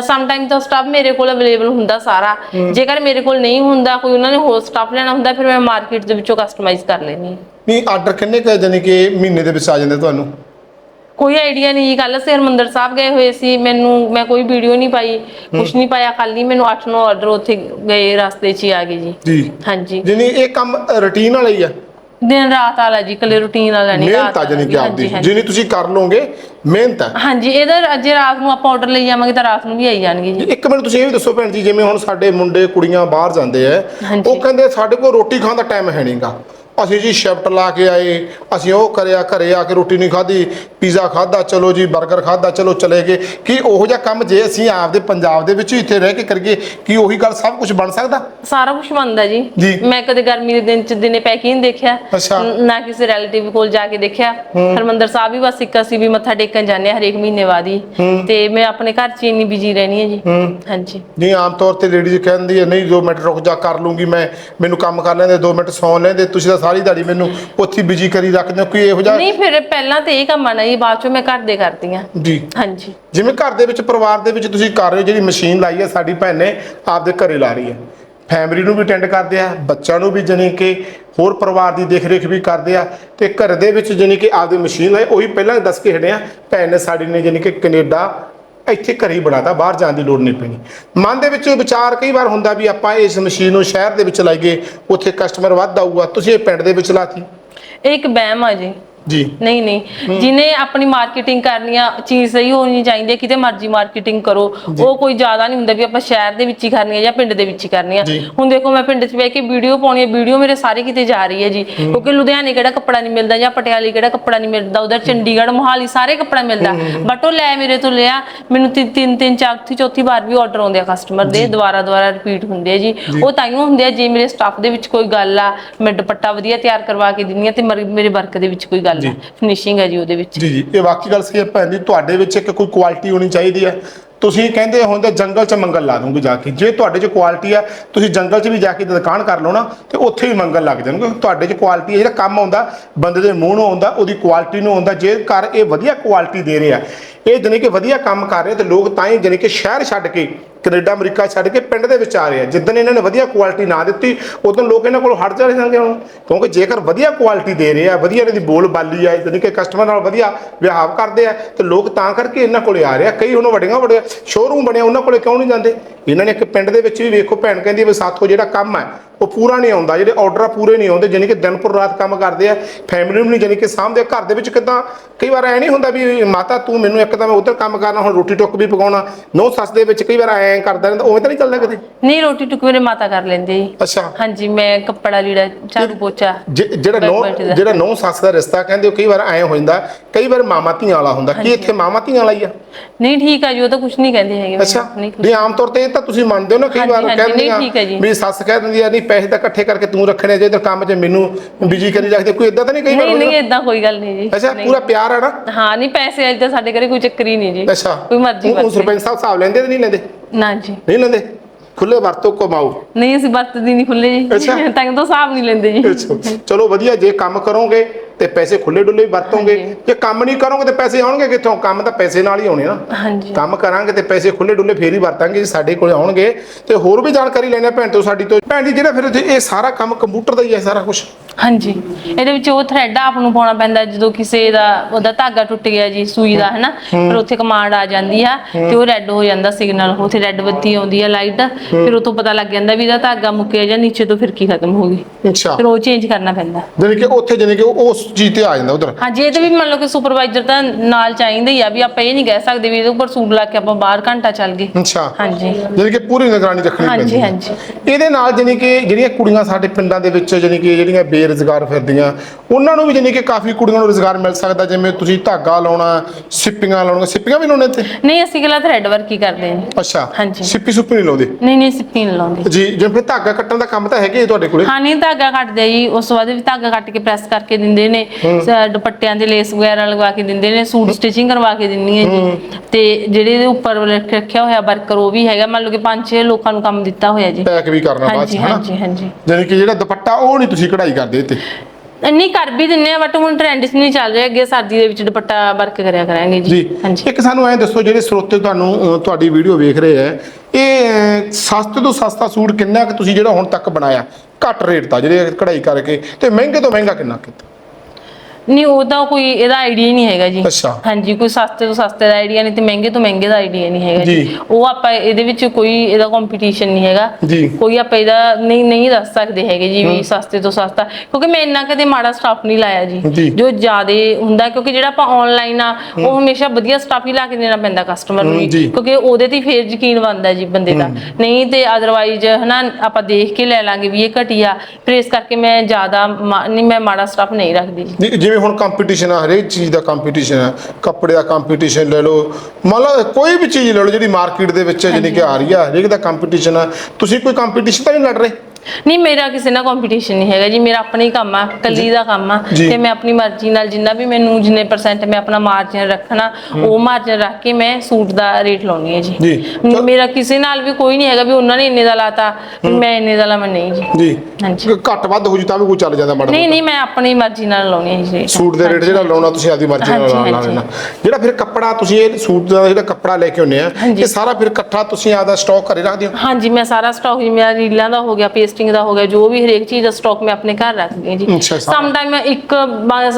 ਸਮ ਟਾਈਮ ਤਾਂ ਸਟਾਫ ਮੇਰੇ ਕੋਲ ਅਵੇਲੇਬਲ ਹੁੰਦਾ ਸਾਰਾ। ਜੇਕਰ ਮੇਰੇ ਕੋਲ ਨਹੀਂ ਹੁੰਦਾ ਕੋਈ ਉਹਨਾਂ ਨੇ ਹੋਰ ਸਟਾਫ ਲੈਣਾ ਹੁੰਦਾ ਫਿਰ ਮੈਂ ਮਾਰਕੀਟ ਦੇ ਵਿੱਚੋਂ ਕਸਟਮਾਈਜ਼ ਕਰ ਲੈਣੀ ਨਹੀਂ ਆਰਡਰ ਕਿੰਨੇ ਕੁ ਜਾਨੀ ਕਿ ਮਹੀਨੇ ਦੇ ਵਿੱਚ ਆ ਜਾਂਦੇ ਤੁਹਾਨੂੰ? ਕੋਈ ਆਈਡੀਆ ਨਹੀਂ ਕੱਲ ਅਸੀਂ ਹਰਮੰਦਰ ਸਾਹਿਬ ਗਏ ਹੋਏ ਸੀ ਮੈਨੂੰ ਮੈਂ ਕੋਈ ਵੀਡੀਓ ਨਹੀਂ ਪਾਈ ਕੁਝ ਨਹੀਂ ਪਾਇਆ ਖਾਲੀ ਮੈਨੂੰ 8-9 ਆਰਡਰ ਉੱਥੇ ਗਏ ਰਸਤੇ 'ਚ ਹੀ ਆ ਗਏ ਜੀ। ਜੀ। ਹਾਂਜੀ। ਜਾਨੀ ਇਹ ਕੰਮ ਰੁਟੀਨ ਵਾਲਾ ਹੀ ਆ। ਦਿਨ ਰਾਤ ਵਾਲਾ ਜੀ ਕੱਲੇ ਰੂਟੀਨ ਵਾਲਾ ਨਹੀਂ ਮਿਹਨਤ ਆ ਜਾਨੀ ਕਿ ਆਪਦੀ। ਜਿੰਨੀ ਤੁਸੀਂ ਕਰ ਲਓਗੇ ਮਿਹਨਤ ਆ। ਹਾਂਜੀ ਇਹਦਾ ਜੇ ਰਾਤ ਨੂੰ ਆਪਾਂ ਆਰਡਰ ਲਈ ਜਾਵਾਂਗੇ ਤਾਂ ਰਾਤ ਨੂੰ ਵੀ ਆਈ ਜਾਣਗੇ ਜੀ। ਇੱਕ ਮਿੰਟ ਤੁਸੀਂ ਇਹ ਵੀ ਦੱਸੋ ਭੈਣ ਜੀ ਜਿਵੇਂ ਹੁਣ ਸਾਡੇ ਮੁੰਡੇ ਕੁੜੀਆਂ ਬਾਹਰ ਜਾਂਦੇ ਆ। ਉਹ ਕਹਿੰਦੇ ਸਾਡੇ ਕੋਲ ਰੋਟੀ ਖਾਣ ਦਾ ਟਾਈਮ ਹੈ ਨਹੀਂਗਾ ਅਸੀਂ ਜੀ ਸ਼ਿਫਟ ਲਾ ਕੇ ਆਏ ਅਸੀਂ ਉਹ ਕਰਿਆ ਘਰੇ ਆ ਕੇ ਰੋਟੀ ਨਹੀਂ ਖਾਧੀ ਪੀਜ਼ਾ ਖਾਧਾ ਚਲੋ ਜੀ 버ਗਰ ਖਾਧਾ ਚਲੋ ਚਲੇ ਗਏ। ਕੀ ਉਹੋ ਜਿਹਾ ਕੰਮ ਜੇ ਅਸੀਂ ਆਪਦੇ ਪੰਜਾਬ ਦੇ ਵਿੱਚ ਹੀ ਇੱਥੇ ਰਹਿ ਕੇ ਕਰੀਏ ਕੀ ਉਹੀ ਗੱਲ ਸਭ ਕੁਝ ਬਣ ਸਕਦਾ? ਸਾਰਾ ਕੁਝ ਬਣਦਾ ਜੀ। ਮੈਂ ਕਦੇ ਗਰਮੀ ਦੇ ਦਿਨ ਚ ਦਿਨੇ ਪੈ ਕੇ ਹੀ ਨਹੀਂ ਦੇਖਿਆ। ਨ- ਕਿਸੇ ਰਿਲੇਟਿਵ ਕੋਲ ਜਾ ਕੇ ਦੇਖਿਆ। ਹਰਮੰਦਰ ਸਾਹਿਬ ਵੀ ਬਸ ਇੱਕ ਅਸੀਂ ਵੀ ਮੱਥਾ ਟੇਕਣ ਜਾਂਦੇ ਹਰੇਕ ਮਹੀਨੇ ਬਾਅਦ ਹੀ। ਤੇ ਮੈਂ ਆਪਣੇ ਘਰ ਚ ਇੰਨੀ ਬਿਜ਼ੀ ਰਹਿਣੀ ਹੈ ਜੀ। ਹਾਂਜੀ। ਨਹੀਂ ਆਮ ਤੌਰ ਤੇ ਲੇਡੀਜ਼ ਕਹਿੰਦੀ ਹੈ ਨਹੀਂ 2 ਮਿੰਟ ਰੁਕ ਜਾ ਕਰ ਲੂੰਗੀ ਮੈਂ। ਮੈਨੂੰ ਕੰਮ ਕਰ ਲੈਂਦੇ 2 ਮਿੰਟ ਸੌਂ ਲੈਂਦੇ ਤੁਸੀਂ ਤਾਂ ਸਾਰੀ ਦਿਹਾੜੀ ਮੈਨੂੰ ਉੱਥੇ ਬਿਜ਼ੀ ਕਰੀ ਰੱਖਦੇ ਹੋ ਕੋਈ ਇਹੋ ਜਿਹਾ ਨਹੀਂ ਫਿਰ ਪਹਿਲਾਂ ਤੇ ਇਹ ਕੰਮ ਆਣਾ ਜੀ ਬਾਅਦ ਚੋਂ ਮੈਂ ਘਰ ਦੇ ਕਰਦੀ ਹਾਂ। ਜੀ। ਹਾਂਜੀ। ਜਿਵੇਂ ਘਰ ਦੇ ਵਿੱਚ ਪਰਿਵਾਰ ਦੇ ਵਿੱਚ ਤੁਸੀਂ ਕਰ ਰਹੇ ਹੋ ਜਿਹੜੀ ਮਸ਼ੀਨ ਲਾਈ ਹੈ ਸਾਡੀ ਭੈਣ ਨੇ ਆਪਦੇ ਘਰੇ ਲਾ ਰਹੀ ਹੈ। ਫੈਮਿਲੀ ਨੂੰ ਵੀ ਅਟੈਂਡ ਕਰਦੇ ਆ ਬੱਚਿਆਂ ਨੂੰ ਵੀ ਜਾਣੀ ਕਿ ਹੋਰ ਪਰਿਵਾਰ ਦੀ ਦੇਖਰੇਖ ਵੀ ਕਰਦੇ ਆ ਤੇ ਘਰ ਦੇ ਵਿੱਚ ਜਾਣੀ ਕਿ ਆਪਦੀ ਮਸ਼ੀਨ ਲਾਈ ਉਹੀ ਪਹਿਲਾਂ ਦੱਸ ਕੇ ਹਟਿਆ ਭੈਣ ਨੇ ਸਾਡੀ ਨੇ ਜਾਣੀ ਕਿ ਕੈਨੇਡਾ ਇੱਥੇ ਘਰੇ ਹੀ ਬਣਾਤਾ, ਬਾਹਰ ਜਾਣ ਦੀ ਲੋੜ ਨਹੀਂ ਪੈਣੀ। ਮਨ ਦੇ ਵਿੱਚ ਵਿਚਾਰ ਕਈ ਵਾਰ ਹੁੰਦਾ ਵੀ ਆਪਾਂ ਇਸ ਮਸ਼ੀਨ ਨੂੰ ਸ਼ਹਿਰ ਦੇ ਵਿੱਚ ਲਾਈਏ, ਉੱਥੇ ਕਸਟਮਰ ਵੱਧ ਆਊਗਾ, ਤੁਸੀਂ ਇਹ ਪਿੰਡ ਦੇ ਵਿੱਚ ਲਾਤੀ। ਇਹ ਇੱਕ ਬਹਿਮ ਆ ਜੀ। ਜੀ। ਨਹੀਂ ਨਹੀਂ। ਜਿਹਨੇ ਆਪਣੀ ਮਾਰਕੀਟਿੰਗ ਕਰਨੀ ਆ ਚੀਜ਼ ਸਹੀ ਹੋਣੀ ਚਾਹੀਦੀ ਹੈ ਕਿਤੇ ਮਰਜ਼ੀ ਮਾਰਕੀਟਿੰਗ ਕਰੋ। ਉਹ ਕੋਈ ਜ਼ਿਆਦਾ ਨਹੀਂ ਹੁੰਦਾ ਵੀ ਆਪਾਂ ਸ਼ਹਿਰ ਦੇ ਵਿੱਚ ਹੀ ਕਰਨੀ ਹੈ ਜਾਂ ਪਿੰਡ ਦੇ ਵਿੱਚ ਹੀ ਕਰਨੀ ਆ। ਹੁਣ ਦੇਖੋ ਮੈਂ ਪਿੰਡ 'ਚ ਬਹਿ ਕੇ ਵੀਡੀਓ ਪਾਉਣੀ ਹੈ ਵੀਡੀਓ ਮੇਰੇ ਸਾਰੇ ਕਿਤੇ ਜਾ ਰਹੀ ਹੈ ਜੀ। ਕਿਉਂਕਿ ਲੁਧਿਆਣੇ ਕਿਹੜਾ ਕੱਪੜਾ ਨਹੀਂ ਮਿਲਦਾ ਜਾਂ ਪਟਿਆਲੇ ਕਿਹੜਾ ਕੱਪੜਾ ਨਹੀਂ ਮਿਲਦਾ ਉਧਰ ਚੰਡੀਗੜ੍ਹ ਮੋਹਾਲੀ ਸਾਰੇ ਕੱਪੜਾ ਮਿਲਦਾ। ਬਟ ਉਹ ਲੈ ਮੇਰੇ ਤੋਂ ਲਿਆ ਮੈਨੂੰ ਤਿੰਨ ਤਿੰਨ ਤਿੰਨ ਚੌਥੀ ਚੌਥੀ ਵਾਰ ਵੀ ਆਰਡਰ ਆਉਂਦੇ ਆ ਕਸਟਮਰ ਦੇ ਦੁਬਾਰਾ ਦੁਬਾਰਾ ਰਿਪੀਟ ਹੁੰਦੇ ਆ ਜੀ। ਉਹ ਤਾਈਓ ਹੁੰਦੇ ਆ ਜੇ ਮੇਰੇ ਸਟਾਫ ਦੇ ਵਿੱਚ ਕੋਈ ਗੱਲ ਆ ਮੈਂ ਦੁਪੱਟਾ ਵਧੀਆ ਤਿਆਰ ਕਰਵਾ ਕੇ ਦਿੰਦੀ ਆ ਤੇ ਮੇਰੇ ਵਰਕ ਦੇ ਵਿੱਚ ਕੋਈ ਗੱਲ ਆ ਫਿਨਿਸ਼ਿੰਗ ਹੈ ਜੀ ਉਹਦੇ ਵਿੱਚ। ਜੀ ਜੀ। ਇਹ ਵਾਕਈ ਗੱਲ ਸਹੀ ਹੈ ਭੈਣ ਜੀ ਤੁਹਾਡੇ ਵਿੱਚ ਇੱਕ ਕੋਈ ਕੁਆਲਿਟੀ ਹੋਣੀ ਚਾਹੀਦੀ ਹੈ। ਤੁਸੀਂ ਕਹਿੰਦੇ ਹੁੰਦੇ ਜੰਗਲ 'ਚ ਮੰਗਲ ਲਾ ਦੂੰਗੇ ਜਾ ਕੇ। ਜੇ ਤੁਹਾਡੇ 'ਚ ਕੁਆਲਿਟੀ ਆ, ਤੁਸੀਂ ਜੰਗਲ 'ਚ ਵੀ ਜਾ ਕੇ ਦੁਕਾਨ ਕਰ ਲਓ ਨਾ, ਤੇ ਉੱਥੇ ਵੀ ਮੰਗਲ ਲੱਗ ਜਾਣਗੇ। ਤੁਹਾਡੇ 'ਚ ਕੁਆਲਿਟੀ ਹੈ ਜਿਹੜਾ ਕੰਮ ਆਉਂਦਾ, ਬੰਦੇ ਦੇ ਮੂੰਹ ਨੂੰ ਆਉਂਦਾ, ਉਹਦੀ ਕੁਆਲਿਟੀ ਨੂੰ ਆਉਂਦਾ। ਜੇ ਘਰ ਇਹ ਵਧੀਆ ਕੁਆਲਿਟੀ ਦੇ ਰਿਹਾ, ਇਹ ਜਾਣੀ ਕਿ ਵਧੀਆ ਕੰਮ ਕਰ ਰਹੇ, ਤੇ ਲੋਕ ਤਾਂ ਹੀ ਜਾਣੀ ਕਿ ਸ਼ਹਿਰ ਛੱਡ ਕੇ, ਕੈਨੇਡਾ, ਅਮਰੀਕਾ ਛੱਡ ਕੇ ਪਿੰਡ ਦੇ ਵਿੱਚ ਆ ਰਹੇ ਆ। ਜਿੱਦਣ ਇਹਨਾਂ ਨੇ ਵਧੀਆ ਕੁਆਲਿਟੀ ਨਾ ਦਿੱਤੀ, ਉਦੋਂ ਲੋਕ ਇਹਨਾਂ ਕੋਲ ਹਟ ਜਾਣਗੇ ਹੁਣ। ਕਿਉਂਕਿ ਜੇਕਰ ਵਧੀਆ ਕੁਆਲਿਟੀ ਦੇ ਰਹੇ ਆ, ਵਧੀਆ ਇਹਨਾਂ ਦੀ ਬੋਲ ਬਾਲੀ ਆ, ਜਾਣੀ ਕਿ ਕਸਟਮਰ ਨਾਲ ਵਧੀਆ ਵਿਹਾਰ ਕਰਦੇ ਆ, ਤੇ ਲੋਕ ਤਾਂ ਕਰਕੇ ਇਹਨਾਂ ਕੋਲੇ ਆ ਰਹੇ ਆ। ਕਈ ਹੁਣ ਵੱਡੀਆਂ ਵੱਡੇ ਸ਼ੋਰੂਮ ਬਣਿਆ ਉਹਨਾਂ ਕੋਲੇ ਕਿਉਂ ਨਹੀਂ ਜਾਂਦੇ? ਇਹਨਾਂ ਨੇ ਇੱਕ ਪਿੰਡ ਦੇ ਵਿੱਚ ਵੀ ਵੇਖੋ ਭੈਣ ਕਹਿੰਦੀ ਵੀ ਸਾਥੋਂ ਜਿਹੜਾ ਕੰਮ ਹੈ ਉਹ ਪੂਰਾ ਨਹੀਂ ਆਉਂਦਾ ਜਿਹੜੇ ਆਰਡਰ ਆ ਪੂਰੇ ਨਹੀਂ ਆਉਂਦੇ ਜਾਣੀ ਕਿ ਦਿਨ ਪਰ ਰਾਤ ਕੰਮ ਕਰਦੇ ਆ ਫੈਮਿਲੀ ਨੂੰ ਨਹੀਂ ਜਾਣੀ ਕਿ ਸਾਹਮਣੇ ਘਰ ਦੇ ਵਿੱਚ ਕਿਦਾਂ ਕਈ ਵਾਰ ਐ ਨਹੀਂ ਹੁੰਦਾ ਵੀ ਮਾਤਾ ਤੂੰ ਮੈਨੂੰ ਇੱਕ ਤਾਂ ਮੈਂ ਉਧਰ ਕੰਮ ਕਰਨਾ ਹੁਣ ਰੋਟੀ ਟੁੱਕ ਵੀ ਪਕਾਉਣਾ ਨੋ ਸੱਸ ਦੇ ਵਿੱਚ ਕਈ ਵਾਰ ਐਂ ਕਰਦਾ ਰਹਿੰਦਾ ਉਵੇਂ ਤਾਂ ਨਹੀਂ ਚੱਲਦਾ ਕਦੇ? ਨਹੀਂ ਰੋਟੀ ਟੁੱਕ ਮੇਰੇ ਮਾਤਾ ਕਰ ਲੈਂਦੇ ਜੀ। ਅੱਛਾ। ਹਾਂਜੀ ਮੈਂ ਕੱਪੜਾ ਲੀੜਾ ਝਾੜੂ ਪੋਚਾ ਜਿਹੜਾ ਨੌ। ਜਿਹੜਾ ਨੌ ਸੱਸ ਦਾ ਰਿਸ਼ਤਾ ਕਹਿੰਦੇ ਉਹ ਕਈ ਵਾਰ ਐਂ ਹੋ ਜਾਂਦਾ ਕਈ ਵਾਰ ਮਾਮਾ ਧੀਆਂ ਵਾਲਾ ਹੁੰਦਾ ਕੀ ਇੱਥੇ ਮਾਮਾ ਧੀਆਂ ਵਾਲਾ ਹੀ ਆ? ਨਹੀਂ ਠੀਕ ਆ ਜੀ ਉਹ ਤਾਂ ਕੁਝ ਨਹੀਂ ਕਹਿੰਦੇ ਹੈਗੇ। ਅੱਛਾ ਨਹੀਂ ਆਮ ਤੌਰ ਤੇ ਤਾਂ ਤੁਸੀਂ ਮੰਨਦੇ ਹੋ ਨਾ ਕਈ ਵਾਰ ਕਹਿੰਦੇ ਜੀ। ਵੀ ਸੱਸ ਕਹਿ ਦਿੰਦੀ ਆ ਨਹੀਂ ਪੈਸੇ ਤਾਂ ਇਕੱਠੇ ਕਰਕੇ ਤੂੰ ਰੱਖਣੇ ਜੇ ਤੇ ਕੰਮ 'ਚ ਮੈਨੂੰ ਬਿਜ਼ੀ ਕਰੀ ਰੱਖਦੇ ਕੋਈ ਇਦਾਂ ਤਾਂ ਨਹੀਂ ਕਈ ਵਾਰ ਨਹੀਂ ਨਹੀਂ? ਇਦਾਂ ਕੋਈ ਗੱਲ ਨਹੀਂ ਜੀ। ਅੱਛਾ। ਪੂਰਾ ਪਿਆਰ ਹੈ ਨਾ? ਹਾਂ ਨਹੀਂ ਪੈਸੇ ਅੱਜ ਤਾਂ ਸਾਡੇ ਘਰੇ ਕੋਈ ਚੱਕਰ ਹੀ ਨਹੀਂ ਜੀ। ਅੱਛਾ। ਕੋਈ ਮਰਜ਼ੀ ਵਰਤੇ। ਸਰਪੰਚ ਸਾਹਿਬ ਹਿਸਾਬ ਲੈਂਦੇ ਤੇ ਨਹੀਂ ਲੈਂਦੇ? ਨਾ ਜੀ। ਨਹੀਂ ਲੈਂਦੇ? ਖੁੱਲੇ ਵਰਤੋਂ ਕਮਾਓ। ਨਹੀਂ ਅਸੀਂ ਵਰਤਦੀ ਨਹੀਂ ਖੁੱਲੇ ਜੀ। ਤਾਂ ਤਾਂ ਹਿਸਾਬ ਨਹੀਂ ਲੈਂਦੇ ਜੀ। ਚਲੋ ਵਧੀਆ ਜੇ ਕੰਮ ਕਰੋਗੇ ਤੇ ਪੈਸੇ ਖੁੱਲੇ ਡੁੱਲੇ ਵੀ ਵਰਤੋਗੇ। ਜੇ ਕੰਮ ਨਹੀਂ ਕਰੋਗੇ ਤੇ ਪੈਸੇ ਆਉਣਗੇ ਕਿੱਥੋਂ? ਕੰਮ ਤਾਂ ਪੈਸੇ ਨਾਲ ਹੀ ਆਉਣੇ ਨਾ। ਹਾਂਜੀ। ਕੰਮ ਕਰਾਂਗੇ ਤੇ ਪੈਸੇ ਖੁੱਲੇ ਡੁੱਲੇ ਫੇਰ ਹੀ ਵਰਤਾਂਗੇ ਜੇ ਸਾਡੇ ਕੋਲ ਆਉਣਗੇ। ਤੇ ਹੋਰ ਵੀ ਜਾਣਕਾਰੀ ਲੈਣੇ ਭੈਣ ਤੋਂ ਸਾਡੀ ਤੋਂ। ਭੈਣ ਜੀ ਜਿਹੜਾ ਫਿਰ ਇਹ ਸਾਰਾ ਕੰਮ ਕੰਪਿਊਟਰ ਦਾ ਹੀ ਹੈ ਸਾਰਾ ਕੁਝ ਹਾਂਜੀ। ਇਹਦੇ ਵਿੱਚ ਉਹ ਥ੍ਰੈਡ ਆਪ ਨੂੰ ਪਾਉਣਾ ਪੈਂਦਾ ਜਦੋਂ ਕਿਸੇ ਦਾ ਉਹਦਾ ਧਾਗਾ ਟੁੱਟ ਗਿਆ ਜੀ ਸੂਈ ਦਾ ਹੈਨਾ? ਫਿਰ ਉੱਥੇ ਕਮਾਂਡ ਆ ਜਾਂਦੀ ਆ ਤੇ ਉਹ ਰੈੱਡ ਹੋ ਜਾਂਦਾ ਸਿਗਨਲ ਉੱਥੇ ਰੈੱਡ ਬੱਤੀ ਆਉਂਦੀ ਆ ਲਾਈਟ ਫਿਰ ਉਤੋਂ ਪਤਾ ਲੱਗ ਜਾਂਦਾ ਵੀ ਇਹਦਾ ਧਾਗਾ ਮੁੱਕਿਆ ਜਾਂ ਨੀਚੇ ਤੋਂ ਫਿਰਕੀ ਖਤਮ ਹੋ ਗਈ। ਅੱਛਾ। ਫਿਰ ਉਹ ਚੇਂਜ ਕਰਨਾ ਪੈਂਦਾ। ਜਾਣੀ ਕਿ ਉੱਥੇ ਜਾਣੀ ਕਿ ਉਹ ਉਸ ਚੀਜ਼ ਤੇ ਆ ਜਾਂਦਾ ਉਧਰ। ਹਾਂਜੀ ਇਹ ਤੇ ਵੀ ਮੰਨ ਲਓ ਕਿ ਸੁਪਰਵਾਈਜ਼ਰ ਤਾਂ ਨਾਲ ਚਾਹੀਦਾ ਹੀ ਆ ਵੀ ਆਪਾਂ ਇਹ ਨਹੀਂ ਕਹਿ ਸਕਦੇ ਵੀ ਇਹਦੇ ਉੱਪਰ ਸੂਟ ਲਾ ਕੇ ਆਪਾਂ ਬਾਹਰ ਘੰਟਾ ਚੱਲ ਗਏ। ਅੱਛਾ। ਹਾਂਜੀ। ਜਾਣੀ ਕਿ ਪੂਰੀ ਨਿਗਰਾਨੀ ਰੱਖਣੀ ਹਾਂਜੀ ਪੈਂਦੀ ਹੈ। ਹਾਂਜੀ ਇਹਦੇ ਨਾਲ ਜਾਣੀ ਕਿ ਜਿਹੜੀਆਂ ਕੁੜੀਆਂ ਸਾਡੇ ਪਿੰਡਾਂ ਦੇ ਵਿੱਚ ਜਾਣੀ ਕਿ ਜਿਹੜੀਆਂ ਬੇਰ ਬੇਰੁਜ਼ਗਾਰ ਫਿਰਦੀਆਂ ਉਹਨਾਂ ਨੂੰ ਵੀ ਜਾਣੀ ਕਿ ਕਾਫੀ ਕੁੜੀਆਂ ਨੂੰ ਰੁਜ਼ਗਾਰ ਮਿਲ ਸਕਦਾ ਜਿਵੇਂ ਤੁਸੀਂ ਧਾਗਾ ਲਾਉਣਾ ਸਿੱਪੀਆਂ ਲਾਉਣੀਆਂ ਸਿੱਪੀਆਂ ਵੀ ਲਾਉਣੇ ਤੇ ਨਹੀਂ ਅਸੀਂ ਗਲਾ ਥ੍ਰੈਡ ਵਰਕ ਹੀ ਕਰਦੇ ਹਾਂ। ਅੱਛਾ ਹਾਂਜੀ। ਸਿੱਪੀ ਸੁੱਪੀ ਨਹੀਂ ਲਾਉਂਦੇ? ਨਹੀਂ ਨਹੀਂ ਸਿੱਪੀ ਨਹੀਂ ਲਾਉਂਦੇ। ਜੀ ਜਿਵੇਂ ਫਿਰ ਧਾਗਾ ਕੱਟਣ ਦਾ ਕੰਮ ਤਾਂ ਹੈਗੇ ਤੁਹਾਡੇ ਕੋਲੇ? ਹਾਂ ਨਹੀਂ ਧਾਗਾ ਕੱਟਦੇ ਆ ਜੀ ਉਸ ਤੋਂ ਬਾਅਦ ਵੀ ਧਾਗਾ ਕੱਟ ਕੇ ਪ੍ਰੈਸ ਕਰਕੇ ਦਿੰਦੇ ਨੇ। ਸ- ਦੁਪੱਟਿਆਂ ਦੇ ਲੇਸ ਵਗੈਰਾ ਲਗਵਾ ਕੇ ਦਿੰਦੇ ਨੇ ਸੂਟ ਸਟਿਚਿੰਗ ਕਰਵਾ ਕੇ ਦਿੰਨੀ ਹੈ ਜੀ। ਤੇ ਜਿਹੜੇ ਇਹਦੇ ਉੱਪਰ ਰੱਖ- ਰੱਖਿਆ ਹੋਇਆ ਵਰਕਰ ਉਹ ਵੀ ਹੈਗਾ। ਮੰਨ ਲਓ ਕਿ ਪੰਜ ਛੇ ਲੋਕਾਂ ਨੂੰ ਕੰਮ ਦਿੱਤਾ ਹੋਇਆ ਜੀ। ਪੈਕ ਵੀ ਕਰਨਾ ਬਾਅਦ ਚ ਹਾਂਜੀ ਹਨਾ? ਹਾਂਜੀ ਹਾਂਜੀ। ਜਾਣੀ ਕਿ ਜਿਹੜਾ ਦੁਪੱਟਾ ਉਹ ਨਹੀਂ ਤੁਸੀਂ ਕਢਾਈ ਕਰਦੇ ਤੇ ਨਹੀਂ ਕਰ ਵੀ ਦਿੰਨੇ ਆ ਬਟ ਹੁਣ ਟ੍ਰੈਂਡ 'ਚ ਨਹੀਂ ਚੱਲ ਰਿਹਾ ਅੱਗੇ ਸਰਦੀ ਦੇ ਵਿੱਚ ਦੁਪੱਟਾ ਵਰਕ ਕਰਿਆ ਕਰਾਂਗੇ ਜੀ। ਜੀ ਹਾਂਜੀ। ਇੱਕ ਸਾਨੂੰ ਐਂ ਦੱਸੋ ਜਿਹੜੇ ਸਰੋਤੇ ਤੁਹਾਨੂੰ ਅਹ, ਤੁਹਾਡੀ ਵੀਡੀਓ ਵੇਖ ਰਹੇ ਆ ਇਹ ਅਹ, ਸਸਤੇ ਤੋਂ ਸਸਤਾ ਸੂਟ ਕਿੰਨਾ ਕਿ ਤੁਸੀਂ ਜਿਹੜਾ ਹੁਣ ਤੱਕ ਬਣਾਇਆ? ਘੱਟ ਰੇਟ ਦਾ ਜਿਹੜੇ ਕਢਾਈ ਕਰਕੇ। ਤੇ ਮਹਿੰਗੇ ਤੋਂ ਮਹਿੰਗਾ ਕਿੰਨਾ ਕੀਤਾ? ਨਹੀਂ ਉਹਦਾ ਕੋਈ ਇਹਦਾ ਆਈਡੀਆ ਹੀ ਨਹੀਂ ਹੈਗਾ ਜੀ। ਅੱਛਾ। ਹਾਂਜੀ ਕੋਈ ਸਸਤੇ ਤੋਂ ਸਸਤੇ ਦਾ ਆਈਡੀਆ ਨਹੀਂ ਤੇ ਮਹਿੰਗੇ ਤੋਂ ਮਹਿੰਗੇ ਦਾ ਆਈਡੀਆ ਨਹੀਂ ਹੈਗਾ ਜੀ। ਉਹ ਆਪਾਂ ਇਹਦੇ ਵਿੱਚ ਕੋਈ ਇਹਦਾ ਕੰਪੀਟੀਸ਼ਨ ਨਹੀਂ ਹੈਗਾ। ਕੋਈ ਆਪਾਂ ਇਹਦਾ ਨਹੀਂ ਨਹੀਂ ਦੱਸ ਸਕਦੇ ਹੈਗੇ ਜੀ ਵੀ ਸਸਤੇ ਤੋਂ ਸਸਤਾ। ਕਿਉਂਕਿ ਮੈਂ ਇੰਨਾ ਕਦੇ ਮਾੜਾ ਸਟਾਫ ਨਹੀਂ ਲਾਇਆ ਜੀ। ਜੀ। ਜ਼ਿਆਦੇ ਹੁੰਦਾ ਕਿਉਂਕਿ ਜਿਹੜਾ ਆਪਾਂ ਆਨਲਾਈਨ ਆ ਉਹ ਹਮੇਸ਼ਾ ਵਧੀਆ ਸਟਾਫ ਹੀ ਲਾ ਕੇ ਦੇਣਾ ਪੈਂਦਾ ਕਸਟਮਰ ਨੂੰ। ਕਿਉਂਕਿ ਉਹਦੇ ਤੇ ਫੇਰ ਯਕੀਨ ਬਣਦਾ ਜੀ ਬੰਦੇ ਦਾ। ਨਹੀਂ ਤੇ ਅਦਰਵਾਈਜ਼ ਹਨਾ ਆਪਾਂ ਦੇਖ ਕੇ ਲੈ ਲਾਂਗੇ ਵੀ ਇਹ ਘਟੀਆ। ਫਿਰ ਇਸ ਕਰਕੇ ਮੈਂ ਜ਼ਿਆਦਾ ਨਹੀਂ ਮੈਂ ਮਾੜਾ ਸਟਾਫ ਨਹੀਂ ਰੱਖਦੀ ਜੀ। ਜੀ, ਜਿਵੇਂ ਹੁਣ ਕੰਪੀਟੀਸ਼ਨ ਆ ਹਰੇਕ ਚੀਜ਼ ਦਾ ਕੰਪੀਟੀਸ਼ਨ ਆ। ਕੱਪੜੇ ਦਾ ਕੰਪੀਟੀਸ਼ਨ ਲੈ ਲਓ। ਮੰਨ ਲਓ ਕੋਈ ਵੀ ਚੀਜ਼ ਲੈ ਲਓ ਜਿਹੜੀ ਮਾਰਕੀਟ ਦੇ ਵਿੱਚ ਜਾਣੀ ਕਿ ਆ ਰਹੀ ਆ ਹਰੇਕ ਦਾ ਕੰਪੀਟੀਸ਼ਨ ਆ। ਤੁਸੀਂ ਕੋਈ ਕੰਪੀਟੀਸ਼ਨ ਤਾਂ ਨਹੀਂ ਲੜ ਰਹੇ? ਨਹੀਂ ਮੇਰਾ ਕਿਸੇ ਨਾਲ ਕੰਪੀਟੀਸ਼ਨ ਨਹੀਂ ਹੈਗਾ ਜੀ ਮੇਰਾ ਆਪਣਾ ਹੀ ਕੰਮ ਆ ਕੱਲੀ ਦਾ ਕੰਮ ਆ। ਜੀ। ਤੇ ਮੈਂ ਆਪਣੀ ਮਰਜ਼ੀ ਨਾਲ ਜਿੰਨਾ ਵੀ ਮੈਨੂੰ ਜਿੰਨੇ ਪਰਸੈਂਟ ਮੈਂ ਆਪਣਾ ਮਾਰਜਨ ਰੱਖਣਾ ਉਹ ਮਾਰਜਨ ਰੱਖ ਕੇ ਮੈਂ ਸੂਟ ਦਾ ਰੇਟ ਲਾਉਣੀ ਹੈ ਜੀ। ਜੀ। ਚਲ- ਮੇਰਾ ਕਿਸੇ ਨਾਲ ਵੀ ਕੋਈ ਨਹੀਂ ਹੈਗਾ ਵੀ ਉਹਨਾਂ ਨੇ ਇੰਨੇ ਦਾ ਲਾਤਾ ਵੀ ਮੈਂ ਇੰਨੇ ਦਾ ਲਾਵਾਂ ਨਹੀਂ ਜੀ। ਜੀ। ਹਾਂਜੀ। ਘੱਟ ਵੱਧ ਹੋ ਜੂ ਤਾਂ ਵੀ ਕੋਈ ਚੱਲ ਜਾਂਦਾ ਮਾੜਾ ਨਹੀਂ ਨਹੀਂ ਮੈਂ ਆਪਣੀ ਮਰਜ਼ੀ ਨਾਲ ਲਾਉਣੀ ਹੈ ਜੀ rate। ਸੂਟ ਦੇ ਰੇਟ ਜਿਹੜਾ ਲਾਉਣਾ ਤੁਸੀਂ ਆਪਦੀ ਮਰਜ਼ੀ ਨਾਲ ਹਾਂਜੀ, ਲਾ ਹਾਂਜੀ। ਲੈਣਾ। ਜਿਹੜਾ ਫਿਰ ਕੱਪੜਾ ਤੁਸੀਂ ਇਹ ਸੂਟ ਦਾ ਜਿਹੜਾ ਕੱਪੜਾ ਲੈ ਕੇ ਆਉਂਦੇ ਆ ਹਾਂਜੀ। ਇਹ ਸਾਰਾ ਫਿਰ ਇਕੱਠਾ ਤੁਸੀਂ ਆਪਦਾ ਸਟਾਕ ਘਰੇ ਰੱਖਦੇ ਹੋ? ਹਾਂਜੀ ਮੈਂ ਸਾਰਾ ਸਟਾਕ ਜੀ ਮੇਰਾ ਰੀਲਾਂ ਦਾ ਹੋ ਗਿਆ ਪੇਸਟਿੰਗ ਦਾ ਹੋ ਗਿਆ ਜੋ ਵੀ ਹਰੇਕ ਚੀਜ਼ ਦਾ ਸਟਾਕ ਮੈਂ ਆਪਣੇ ਘਰ ਰੱਖਦੀ ਹਾਂ ਜੀ। ਸਮ ਟਾਈਮ ਇੱਕ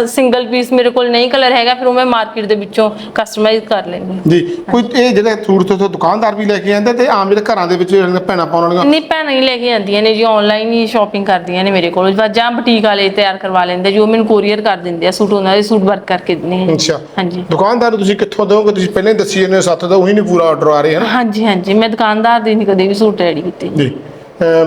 ਸਿੰਗਲ ਪੀਸ ਮੇਰੇ ਕੋਲ ਨਹੀਂ ਕਲਰ ਹੈਗਾ ਫਿਰ ਉਹ ਮੈਂ ਮਾਰਕੀਟ ਦੇ ਵਿੱਚੋਂ ਕਸਟਮਾਈਜ਼ ਕਰ ਲੈਂਦੀ ਜੀ ਕੋਈ ਇਹ ਜਿਹੜੇ ਸੂਟ ਤੋਂ ਦੁਕਾਨਦਾਰ ਵੀ ਲੈ ਕੇ ਆਉਂਦੇ ਤੇ ਆਮ ਜਿਹੜੇ ਘਰਾਂ ਦੇ ਵਿੱਚ ਭੈਣਾਂ ਪਾਉਣ ਵਾਲੀਆਂ? ਨਹੀਂ ਭੈਣਾਂ ਹੀ ਲੈ ਕੇ ਆਉਂਦੀਆਂ ਨੇ ਜੀ ਆਨਲਾਈਨ ਹੀ ਸ਼ਾਪਿੰਗ ਕਰਦੀਆਂ ਨੇ ਮੇਰੇ ਕੋਲ। ਜਾਂ ਬੁਟੀਕ ਵਾਲੇ ਤਿਆਰ ਕਰਵਾ ਲੈਂਦੇ ਜੋ ਮੈਨੂੰ ਕੋਰੀਅਰ ਕਰ ਦਿੰਦੇ ਆ ਸੂਟ ਉਹਨਾਂ ਦੇ ਸੂਟ ਵਰਕ ਕਰਕੇ ਦਿੰਦੇ ਜੀ। ਅੱਛਾ। ਹਾਂਜੀ। ਦੁਕਾਨਦਾਰ ਨੂੰ ਤੁਸੀਂ ਕਿੱਥੋਂ ਦੋਗੇ ਤੁਸੀਂ ਪਹਿਲਾਂ ਹੀ ਦੱਸੀ ਜਾਂਦੇ ਹੋ ਸਾਥੋਂ ਦਾ ਉਹੀ ਨਹੀਂ ਪੂਰਾ ਆਰਡਰ ਆ ਰਿਹਾ ਹੈ ਨਾ? ਹਾਂਜੀ ਹਾਂਜੀ। ਮੈਂ ਦੁਕਾਨਦਾਰ ਦੀ ਨਹੀਂ ਕਦੇ ਵੀ ਸੂਟ ਰੈਡੀ ਕੀਤੇ। ਜੀ।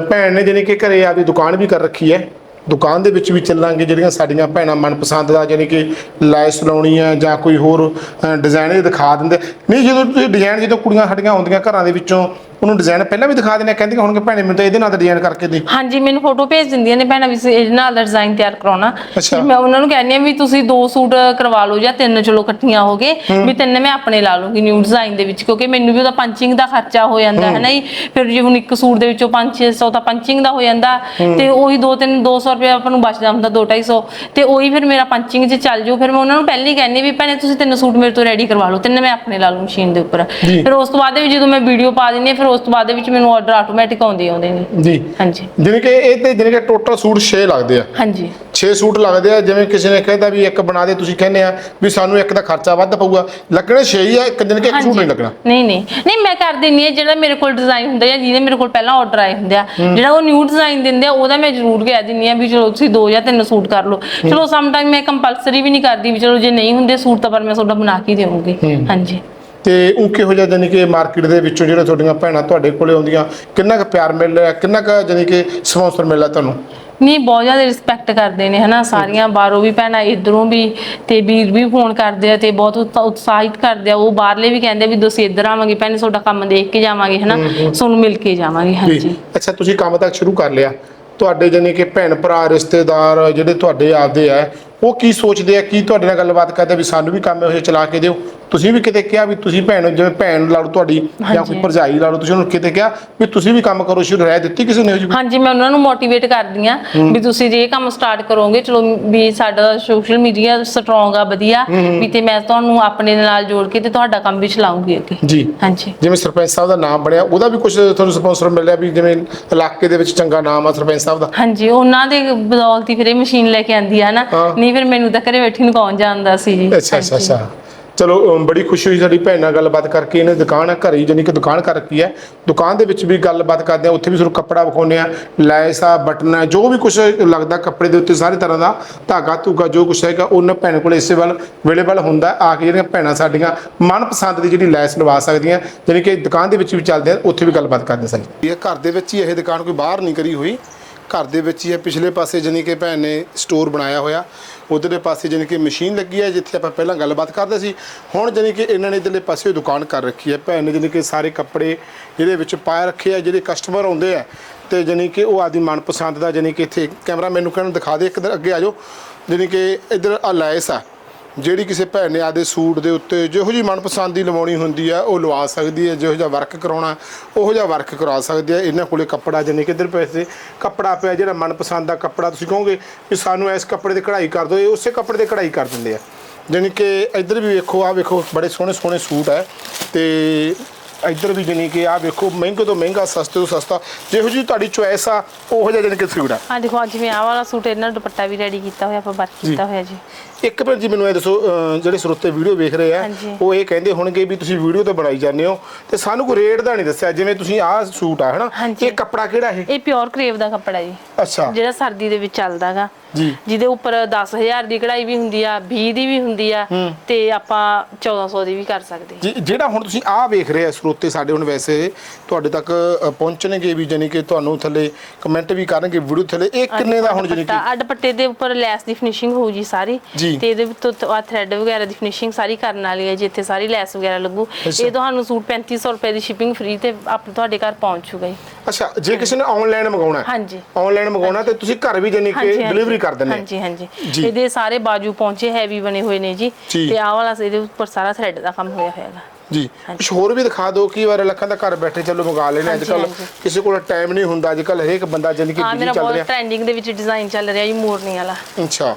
ਭੈਣ ਨੇ ਜਾਣੀ ਕਿ ਘਰੇ ਆਪਦੀ ਦੁਕਾਨ ਵੀ ਕਰ ਰੱਖੀ ਹੈ। ਦੁਕਾਨ ਦੇ ਵਿੱਚ ਵੀ ਚੱਲਾਂਗੇ ਜਿਹੜੀਆਂ ਸਾਡੀਆਂ ਭੈਣਾਂ ਮਨਪਸੰਦ ਦਾ ਜਾਣੀ ਕਿ ਲੈਸ ਲਾਉਣੀ ਆ ਜਾਂ ਕੋਈ ਹੋਰ ਡਿਜ਼ਾਈਨ ਇਹ ਦਿਖਾ ਦਿੰਦੇ। ਨਹੀਂ, ਜਦੋਂ ਤੁਸੀਂ ਡਿਜ਼ਾਈਨ ਜਦੋਂ ਕੁੜੀਆਂ ਸਾਡੀਆਂ ਆਉਂਦੀਆਂ ਘਰਾਂ ਦੇ ਵਿੱਚੋਂ ਉਹਨੂੰ ਡਿਜ਼ਾਈਨ ਪਹਿਲਾਂ ਵੀ ਦਿਖਾ ਦਿੰਦੇ ਆ, ਕਹਿੰਦੀਆਂ ਹੁਣ ਕਿ ਭੈਣੇ ਮੈਨੂੰ ਤਾਂ ਇਹਦੇ ਨਾਲ ਦਾ ਡਿਜ਼ਾਈਨ ਕਰਕੇ ਦੇ। ਹਾਂਜੀ ਮੈਨੂੰ ਫੋਟੋ ਭੇਜ ਦਿੰਦੀਆਂ ਨੇ ਭੈਣਾਂ ਵੀ ਇਹਦੇ ਨਾਲ ਦਾ ਡਿਜ਼ਾਈਨ ਤਿਆਰ ਕਰਾਉਣਾ। ਫਿਰ ਮੈਂ ਉਹਨਾਂ ਨੂੰ ਕਹਿੰਦੀ ਆ ਵੀ ਤੁਸੀਂ ਦੋ ਸੂਟ ਕਰਵਾ ਲਓ ਜਾਂ ਤਿੰਨ ਚਲੋ ਇਕੱਠੀਆਂ ਹੋ ਗਏ ਵੀ ਤਿੰਨ ਮੈਂ ਆਪਣੇ ਲਾ ਲੂੰਗੀ ਨਿਊ ਡਿਜ਼ਾਈਨ ਦੇ ਵਿੱਚ ਕਿਉਂਕਿ ਮੈਨੂੰ ਵੀ ਉਹਦਾ ਪੰਚਿੰਗ ਦਾ ਖਰਚਾ ਹੋ ਜਾਂਦਾ ਹੈ। ਨਾ ਜੀ? ਫਿਰ ਜੇ ਹੁਣ ਇੱਕ ਸੂਟ ਦੇ ਵਿੱਚੋਂ 5-600 ਤਾਂ ਪੰਚਿੰਗ ਦਾ ਹੋ ਜਾਂਦਾ ਤੇ ਉਹੀ 2-3 200 ਰੁਪਏ ਆਪਾਂ ਨੂੰ ਬਚਦਾ ਹੁੰਦਾ 2-250 ਤੇ ਉਹੀ ਫਿਰ ਮੇਰਾ ਪੰਚਿੰਗ 'ਚ ਚੱਲ ਜਾਊ। ਫਿਰ ਮੈਂ ਉਹਨਾਂ ਨੂੰ ਪਹਿਲਾਂ ਹੀ ਕਹਿੰਦੀ ਵੀ ਭੈਣੇ ਤੁਸੀਂ ਤਿੰਨ ਸੂਟ ਮੇਰੇ ਤੋਂ ਰੈਡੀ ਕਰਵਾ ਲਓ ਤਿੰਨ ਮੈਂ ਆਪਣੇ ਲਾ ਲੂੰ ਮਸ਼ੀਨ ਦੇ ਉੱਪਰ। ਫਿਰ ਉਸ ਤੋਂ ਬਾਅਦ ਦੇ ਵਿੱਚ ਜਦੋਂ ਮੈਂ ਵੀਡੀਓ ਪਾ ਹਾਂ ਫਿਰ ਉਸ ਤੋਂ ਬਾਅਦ ਦੇ ਵਿੱਚ ਮੈਨੂੰ ਆਰਡਰ ਆਟੋਮੈਟਿਕ ਆਉਂਦੇ ਆਉਂਦੇ ਨੇ ਜੀ। ਹਾਂਜੀ। ਜਾਣੀ ਕਿ ਇਹ ਤੇ ਜਾਣੀ ਕਿ ਟੋਟਲ ਸੂਟ 6 ਲੱਗਦੇ ਆ। ਹਾਂਜੀ। 6 ਸੂਟ ਲੱਗਦੇ ਆ ਜਿਵੇਂ ਕਿਸੇ ਨੇ ਕਹਿੰਦਾ ਵੀ ਇੱਕ ਬਣਾ ਦੇ ਤੁਸੀਂ ਕਹਿੰਦੇ ਆ ਵੀ ਸਾਨੂੰ ਇੱਕ ਦਾ ਖਰਚਾ ਵੱਧ ਪਊਗਾ। ਲੱਗਣੇ 6 ਹੀ ਆ ਇੱਕ ਜਾਣੀ ਕਿ ਇੱਕ ਸੂਟ ਨਹੀਂ ਲੱਗਣਾ। ਨਹੀਂ ਨਹੀਂ। ਨਹੀਂ ਮੈਂ ਕਰ ਦਿੰਨੀ ਆ ਜਿਹੜਾ ਮੇਰੇ ਕੋਲ ਡਿਜ਼ਾਈਨ ਹੁੰਦਾ ਜਾਂ ਜਿਹਦੇ ਮੇਰੇ ਕੋਲ ਪਹਿਲਾਂ ਆਰਡਰ ਆਏ ਹੁੰਦੇ ਆ। ਜਿਹੜਾ ਉਹ ਨਿਊ ਡਿਜ਼ਾਈਨ ਦਿੰਦੇ ਆ ਉਹਦਾ ਮੈਂ ਜ਼ਰੂਰ ਕਹਿ ਦਿੰਨੀ ਆ ਵੀ ਚਲੋ ਤੁਸੀਂ ਦੋ ਜਾਂ ਤਿੰਨ ਸੂਟ ਕਰ ਲਓ। ਚਲੋ ਸਮ ਟਾਈਮ ਮੈਂ ਕੰਪਲਸਰੀ ਵੀ ਨਹੀਂ ਕਰਦੀ ਵੀ ਚਲੋ ਜੇ ਨਹੀਂ ਹੁੰਦੇ ਸੂਟ ਤਾਂ ਪਰ ਮੈਂ ਤੁਹਾਡਾ ਬਣਾ ਕੇ ਦੇਵਾਂਗੀ। ਹਾਂਜੀ। ਤੇ ਉਹ ਕਿਹੋ ਜਿਹਾ ਜਾਨੀ ਕਿ ਮਾਰਕੀਟ ਦੇ ਵਿੱਚੋਂ ਜਿਹੜੇ ਤੁਹਾਡੀਆਂ ਭੈਣਾਂ ਤੁਹਾਡੇ ਕੋਲੇ ਆਉਂਦੀਆਂ ਕਿੰਨਾ ਕੁ ਪਿਆਰ ਮਿਲ ਰਿਹਾ ਕਿੰਨਾ ਕੁ ਜਾਨੀ ਕਿ ਸਪਾਂਸਰ ਮਿਲ ਰਿਹਾ ਤੁਹਾਨੂੰ? ਨਹੀਂ ਬਹੁਤ ਜ਼ਿਆਦਾ ਰਿਸਪੈਕਟ ਕਰਦੇ ਨੇ ਹਨਾ ਸਾਰੀਆਂ ਬਾਹਰੋਂ ਵੀ ਭੈਣਾਂ ਇਧਰੋਂ ਵੀ ਤੇ ਵੀਰ ਵੀ ਫੋਨ ਕਰਦੇ ਆ ਤੇ ਬਹੁਤ ਉਤਸਾ- ਉਤਸ਼ਾਹਿਤ ਕਰਦੇ ਆ ਉਹ ਬਾਹਰਲੇ ਵੀ ਕਹਿੰਦੇ ਵੀ ਤੁਸੀਂ ਇੱਧਰ ਆਵਾਂਗੇ ਭੈਣੇ ਤੁਹਾਡਾ ਕੰਮ ਦੇਖ ਕੇ ਜਾਵਾਂਗੇ ਹਨਾ ਤੁਹਾਨੂੰ ਮਿਲ ਕੇ ਜਾਵਾਂਗੇ ਹਾਂਜੀ। ਜੀ ਅੱਛਾ ਤੁਸੀਂ ਕੰਮ ਤੱਕ ਸ਼ੁਰੂ ਕਰ ਲਿਆ। ਤੁਹਾਡੇ ਜਾਨੀ ਕਿ ਭੈਣ ਭਰਾ ਰਿਸ਼ਤੇਦਾਰ ਜਿਹੜੇ ਤੁਹਾਡੇ ਆਪਦੇ ਆ ਉਹ ਕੀ ਸੋਚਦੇ ਆ ਕੀ ਤੁਹਾਡੇ ਨਾਲ ਗੱਲਬਾਤ ਕਰਦੇ ਆ ਵੀ ਸਾਨੂੰ ਵੀ ਕੰਮ ਇਹੋ ਜਿਹਾ ਚਲਾ ਕੇ ਦਿਓ? ਤੁਸੀਂ ਵੀ ਕਿਤੇ ਕਿਹਾ ਵੀ ਤੁਸੀਂ ਭੈਣ ਨੂੰ ਜਿਵੇਂ ਭੈਣ ਲਾ ਲਓ ਤੁਹਾਡੀ ਜਾਂ ਕੋਈ। ਭਰਜਾਈ ਲਾ ਲਓ ਤੁਸੀਂ ਉਹਨੂੰ ਕਿਤੇ ਕਿਹਾ ਵੀ ਤੁਸੀਂ ਵੀ ਕੰਮ ਕਰੋ ਸ਼ੁਰੂ ਰਹਿ ਦਿੱਤੀ ਕਿਸੇ ਨੇ ਹਾਂਜੀ ਮੈਂ ਉਹਨਾਂ ਨੂੰ ਮੋਟੀਵੇਟ ਕਰਦੀ ਆ ਵੀ ਤੁਸੀਂ ਜੇ ਇਹ ਕੰਮ ਸਟਾਰਟ ਕਰੋਗੇ ਚਲੋ ਵੀ ਸਾਡਾ ਸੋਸ਼ਲ ਮੀਡੀਆ ਸਟਰੋਂਗ ਆ ਵਧੀਆ। ਵੀ ਤੇ ਮੈਂ ਤੁਹਾਨੂੰ ਆਪਣੇ ਨਾਲ ਜੋੜ ਕੇ ਤੇ ਤੁਹਾਡਾ ਕੰਮ ਵੀ ਚਲਾਉਂਗੀ ਅੱਗੇ। ਜੀ। ਹਾਂਜੀ। ਜਿਵੇਂ ਸਰਪੰਚ ਸਾਹਿਬ ਦਾ ਨਾਮ ਬਣਿਆ ਉਹਦਾ ਵੀ ਕੁਝ ਤੁਹਾਨੂੰ ਸਪਾਂਸਰ ਮਿਲਿਆ ਵੀ ਜਿਵੇਂ ਇਲਾਕੇ ਦੇ ਵਿੱਚ ਚੰਗਾ ਨਾਮ ਆ ਸਰਪੰਚ ਸਾਹਿਬ ਦਾ? ਹਾਂਜੀ ਉਹਨਾਂ ਦੇ ਬਦੌਲਤ ਹੀ ਫਿਰ ਇਹ ਮਸ਼ੀਨ ਲੈ ਕੇ ਆਂਦੀ ਆ ਨਾ। ਨਹੀਂ ਫਿਰ ਮੈਨੂੰ ਤਾਂ ਘਰੇ ਬੈਠੀ ਨੂੰ ਕੌਣ ਜਾਣਦਾ ਸੀ ਜੀ? ਅੱਛਾ ਅੱਛਾ। ਅੱਛਾ। ਚਲੋ ਬੜੀ ਖੁਸ਼ੀ ਹੋਈ ਸਾਡੀ ਭੈਣ ਨਾਲ ਗੱਲਬਾਤ ਕਰਕੇ। ਇਹਨੇ ਦੁਕਾਨ ਆ, ਘਰੇ ਹੀ ਜਾਨੀ ਕਿ ਦੁਕਾਨ ਕਰ ਰੱਖੀ ਹੈ। ਦੁਕਾਨ ਦੇ ਵਿੱਚ ਵੀ ਗੱਲਬਾਤ ਕਰਦੇ ਆ ਉੱਥੇ ਵੀ ਤੁਹਾਨੂੰ ਕੱਪੜਾ ਵਿਖਾਉਂਦੇ ਆ ਲੈਸ ਆ, ਬਟਨ ਆ ਜੋ ਵੀ ਕੁਝ ਲੱਗਦਾ ਕੱਪੜੇ ਦੇ ਉੱਤੇ, ਸਾਰੇ ਤਰ੍ਹਾਂ ਦਾ ਧਾਗਾ ਧੂਗਾ, ਜੋ ਕੁਝ ਹੈਗਾ ਉਹਨਾਂ ਭੈਣ ਕੋਲ ਇਸੇ ਵੱਲ ਅਵੇਲੇਬਲ ਹੁੰਦਾ। ਆ ਕੇ ਜਿਹੜੀਆਂ ਭੈਣਾਂ ਸਾਡੀਆਂ ਮਨਪਸੰਦ ਦੀ ਜਿਹੜੀ ਲੈਸ ਲਵਾ ਸਕਦੀਆਂ ਜਾਨੀ ਕਿ ਦੁਕਾਨ ਦੇ ਵਿੱਚ ਵੀ ਚੱਲਦੇ ਆ, ਉੱਥੇ ਵੀ ਗੱਲਬਾਤ ਕਰਦੇ ਸਾਡੀ ਇਹ ਘਰ ਦੇ ਵਿੱਚ ਹੀ ਇਹ ਦੁਕਾਨ ਕੋਈ ਬਾਹਰ ਨਹੀਂ ਕਰੀ ਹੋਈ। ਘਰ ਦੇ ਵਿੱਚ ਹੀ ਹੈ ਪਿਛਲੇ ਪਾਸੇ ਜਾਣੀ ਕਿ ਭੈਣ ਨੇ ਸਟੋਰ ਬਣਾਇਆ ਹੋਇਆ। ਉਧਰਲੇ ਪਾਸੇ ਜਾਣੀ ਕਿ ਮਸ਼ੀਨ ਲੱਗੀ ਹੈ, ਜਿੱਥੇ ਆਪਾਂ ਪਹਿਲਾਂ ਗੱਲਬਾਤ ਕਰਦੇ ਸੀ। ਹੁਣ ਜਾਣੀ ਕਿ ਇਹਨਾਂ ਨੇ ਇਧਰਲੇ ਪਾਸੇ ਦੁਕਾਨ ਕਰ ਰੱਖੀ ਹੈ। ਭੈਣ ਨੇ ਜਾਣੀ ਕਿ ਸਾਰੇ ਕੱਪੜੇ ਜਿਹਦੇ ਵਿੱਚ ਪਾ ਰੱਖੇ ਆ, ਜਿਹੜੇ ਕਸਟਮਰ ਆਉਂਦੇ ਆ, ਤੇ ਜਾਣੀ ਕਿ ਉਹ ਆਦੀ ਮਨਪਸੰਦ ਦਾ ਜਾਣੀ ਕਿ ਇੱਥੇ ਕੈਮਰਾ ਮੈਨੂੰ ਕਹਿਣ ਦਿਖਾ ਦੇ, ਇੱਕ ਦਰ ਅੱਗੇ ਆ ਜਾਓ। ਜਾਣੀ ਕਿ ਇਧਰ ਆ ਲੈਸ ਆ ਜਿਹੜੀ ਕਿਸੇ ਭੈਣ ਨੇ ਆਦੇ ਸੂਟ ਦੇ ਉੱਤੇ ਜਿਹੋ ਜੀ ਮਨਪਸੰਦ ਦੀ ਲਵਾਉਣੀ ਹੁੰਦੀ ਆ ਉਹ ਲਵਾ ਸਕਦੀ ਹੈ ਜਿਹੋ ਜਿਹਾ ਵਰਕ ਕਰਾਉਣਾ ਉਹੋ ਜਿਹਾ ਵਰਕ ਕਰਾ ਸਕਦੀ ਹੈ ਇਹਨਾਂ ਕੋਲੇ ਕੱਪੜਾ ਜਾਨੀ ਕਿੱਧਰ ਪੈਸੇ ਕੱਪੜਾ ਪਿਆ ਜਿਹੜਾ ਮਨਪਸੰਦ ਦਾ ਕੱਪੜਾ ਤੁਸੀਂ ਕਹੋਗੇ ਵੀ ਸਾਨੂੰ ਇਸ ਕੱਪੜੇ ਤੇ ਕਢਾਈ ਕਰ ਦਿਓ ਇਹ ਉਸੇ ਕੱਪੜੇ ਤੇ ਕਢਾਈ ਕਰ ਦਿੰਦੇ ਆ। ਜਾਨੀ ਕਿ ਇੱਧਰ ਵੀ ਵੇਖੋ ਆ ਵੇਖੋ ਬੜੇ ਸੋਹਣੇ ਸੋਹਣੇ ਸੂਟ ਹੈ ਤੇ ਇੱਧਰ ਵੀ ਜਾਨੀ ਕਿ ਆ ਵੇਖੋ ਮਹਿੰਗੇ ਤੋਂ ਮਹਿੰਗਾ ਸਸਤੇ ਤੋਂ ਸਸਤਾ ਜਿਹੋ ਜੀ ਤੁਹਾਡੀ ਚੁਆਇਸ ਆ ਉਹੋ ਜਿਹਾ ਜਾਨੀ ਕਿ ਸੂਟ ਆ। ਆ ਦੇਖੋ ਅੱਜ ਮੈਂ ਆਹ ਵਾਲਾ ਸੂਟ ਇਹਨਾਂ ਦੁਪੱਟਾ ਵੀ ਰੈਡੀ ਕੀਤਾ ਹੋਇਆ ਆਪਾਂ ਵਰਕ ਕੀਤਾ ਹੋਇਆ ਜੀ। ਇੱਕ ਭੈਣ ਜੀ ਮੈਨੂੰ ਇਹ ਦੱਸੋ ਅਹ ਜਿਹੜੇ ਸਰੋਤੇ ਵੀਡੀਓ ਵੇਖ ਰਹੇ ਆ ਹਾਂਜੀ। ਉਹ ਇਹ ਕਹਿੰਦੇ ਹੋਣਗੇ ਵੀ ਤੁਸੀਂ ਵੀਡੀਓ ਤੇ ਬਣਾਈ ਜਾਂਦੇ ਹੋ ਤੇ ਸਾਨੂੰ ਕੋਈ ਰੇਟ ਦਾ ਨਹੀਂ ਦੱਸਿਆ ਜਿਵੇਂ ਤੁਸੀਂ ਆਹ ਸੂਟ ਆ ਹਨਾ? ਹਾਂਜੀ। ਇਹ ਕੱਪੜਾ ਕਿਹੜਾ ਇਹ? ਇਹ ਪਿਓਰ ਕਰੇਵ ਦਾ ਕੱਪੜਾ ਜੀ। ਅੱਛਾ। ਜਿਹੜਾ ਸਰਦੀ ਦੇ ਵਿੱਚ ਚੱਲਦਾਗਾ ਜੀ। ਜਿਹਦੇ ਉੱਪਰ 10000 ਦੀ ਕਢਾਈ ਵੀ ਹੁੰਦੀ ਆ 20 ਦੀ ਵੀ ਹੁੰਦੀ ਆ ਤੇ ਆਪਾਂ 1400 ਦੀ ਵੀ ਕਰ ਸਕਦੇ। ਜੀ ਜਿਹੜਾ ਹੁਣ ਤੁਸੀਂ ਆਹ ਵੇਖ ਰਹੇ ਆ ਸਰੋਤੇ ਸਾਡੇ ਹੁਣ ਵੈਸੇ ਤੁਹਾਡੇ ਤੱਕ ਅ, ਪਹੁੰਚਣਗੇ ਵੀ ਜਾਨੀ ਕਿ ਤੁਹਾਨੂੰ ਥੱਲੇ ਕਮੈਂਟ ਵੀ ਕਰਨਗੇ ਵੀਡੀਓ ਥੱਲੇ ਇਹ ਕਿੰਨੇ ਦਾ ਹੁਣ ਜਾਨੀ ਕਿ ਦੁਪੱਟੇ ਦੇ ਉੱਪਰ ਲੈਸ ਦੀ ਫਿਨਿਸ਼ਿੰਗ ਹੋਊ ਜੀ ਸਾਰੀ। ਜੀ। ਤੇ ਇਹਦੇ ਵਿੱਚ ਆ ਥ੍ਰੈਡ ਵਗੈਰਾ ਦੀ ਫਿਨਿਸ਼ਿੰਗ ਸਾਰੀ ਕਰਨ ਵਾਲੀ ਹੈ ਜਿੱਥੇ ਸਾਰੀ ਲੈਸ ਵਗੈਰਾ ਲੱਗੂ। ਇਹ ਤੁਹਾਨੂੰ ਸੂਟ 3500 ਰੁਪਏ ਦੀ ਸ਼ਿਪਿੰਗ ਫ੍ਰੀ ਤੇ ਆਪ ਤੁਹਾਡੇ ਘਰ ਪਹੁੰਚੂਗਾ ਜੀ। ਅੱਛਾ ਜੇ ਕਿਸੇ ਨੇ ਆਨਲਾਈਨ ਮੰਗਾਉਣਾ ਹੈ। ਹਾਂਜੀ। ਆਨਲਾਈਨ ਮੰਗਾਉਣਾ ਤੇ ਤੁਸੀਂ ਘਰ ਵੀ ਜਾਨੀ ਕਿ। ਡਿਲੀਵਰੀ ਕਰ ਦਿੰਦੇ ਹਾਂਜੀ ਹਾਂਜੀ। ਜੀ। ਇਹਦੇ ਸਾਰੇ ਬਾਜੂ ਪਹੁੰਚੇ ਹੈਵੀ ਬਣੇ ਹੋਏ ਨੇ ਜੀ। ਜੀ। ਤੇ ਆਹ ਵਾਲਾ ਇਹਦੇ ਉੱਪਰ ਸਾਰਾ ਥ੍ਰੈਡ ਦਾ ਕੰਮ ਹੋਇਆ ਹੋਇਆਗਾ ਜੀ। ਕੁਝ ਹੋਰ ਵੀ ਦਿਖਾ ਦਿਓ ਕਈ ਵਾਰ ਲੱਖਾਂ ਦਾ ਘਰ ਬੈਠੇ ਚਲੋ ਮੰਗਾ ਲੈਣੇ ਅੱਜ ਕੱਲ। ਕਿਸੇ ਕੋਲ ਟਾਈਮ ਨਹੀਂ ਹੁੰਦਾ। ਅੱਜ ਕੱਲ ਹਰੇਕ ਬੰਦਾ ਜਾਨੀ ਕਿ ਆ ਬਿਜ਼ੀ ਮੇਰਾ ਚੱਲ ਬਹੁਤ ਰਿਹਾ। ਟ੍ਰੈਂਡਿੰਗ ਦੇ ਵਿੱਚ ਡਿਜ਼ਾਈਨ ਚੱਲ ਰਿਹਾ ਜੀ ਮੋਰਨੀ ਵਾਲਾ। ਅੱਛਾ।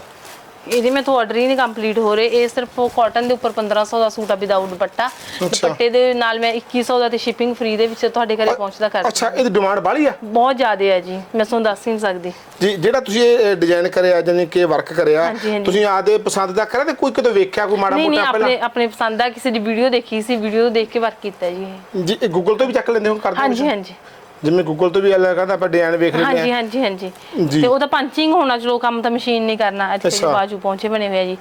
ਇਹਦੇ ਮੈਂ ਤੋਂ ਆਰਡਰ ਹੀ ਨਹੀਂ ਕੰਪਲੀਟ ਹੋ ਰਹੇ ਇਹ ਸਿਰਫ ਕਾਟਨ ਦੇ ਉੱਪਰ 1500 ਦਾ ਸੂਟ ਆ ਵਿਦਆਊਟ ਦੁਪੱਟਾ। ਦੁਪੱਟੇ ਦੇ ਨਾਲ ਮੈਂ 2100 ਦਾ ਤੇ ਸ਼ਿਪਿੰਗ ਫ੍ਰੀ ਦੇ ਵਿੱਚ ਤੁਹਾਡੇ ਘਰੇ ਪਹੁੰਚਦਾ ਕਰ ਅੱਛਾ ਇਹਦੀ ਡਿਮਾਂਡ ਬਾਹਲੀ ਆ ਬਹੁਤ ਜ਼ਿਆਦਾ ਹੈ ਜੀ ਮੈਂ ਤੁਹਾਨੂੰ ਦੱਸ ਨਹੀਂ ਸਕਦੀ ਜੀ ਜਿਹੜਾ ਤੁਸੀਂ ਇਹ ਡਿਜ਼ਾਈਨ ਕਰਿਆ ਜਾਨੀ ਕਿ ਵਰਕ ਕਰਿਆ। ਤੁਸੀਂ ਆਦੇ ਪਸੰਦ ਦਾ ਕਰਿਆ ਤੇ ਕੋਈ ਕਿਤੇ ਵੇਖਿਆ ਕੋਈ ਮਾੜਾ ਨਹੀਂ ਨਹੀਂ ਮੋਟਾ ਆਪਣੇ ਪਹਿਲਾਂ ਆਪਣੇ ਪਸੰਦ ਦਾ ਕਿਸੇ ਦੀ ਵੀਡੀਓ ਦੇਖੀ ਸੀ ਵੀਡੀਓ ਦੇਖ ਕੇ ਵਰਕ ਕੀਤਾ ਜੀ। ਜੀ ਇਹ ਗੂਗਲ ਤੋਂ ਵੀ ਚੱਕ ਲੈਂਦੇ ਹੋ ਕਰਦੇ ਹੋ ਹਾਂਜੀ? ਹਾਂਜੀ ਜਿਵੇਂ ਗੂਗਲ ਤੋਂ ਵੀ ਅਲੱਗ ਕਹਿੰਦਾ ਆਪਾਂ ਡਿਜ਼ਾਈਨ ਵੇਖ ਲੈਂਦੇ ਹਾਂਜੀ ਆ ਹਾਂਜੀ ਹਾਂਜੀ ਜੀ। ਤੇ ਉਹਦਾ ਪੰਚਿੰਗ ਹੋਣਾ ਚਲੋ ਕੰਮ ਤਾਂ ਮਸ਼ੀਨ ਨਹੀਂ ਕਰਨਾ ਇੱਥੇ ਅੱਛਾ। ਬਾਜੂ ਪਹੁੰਚੇ ਬਣੇ ਹੋਏ ਆ ਜੀ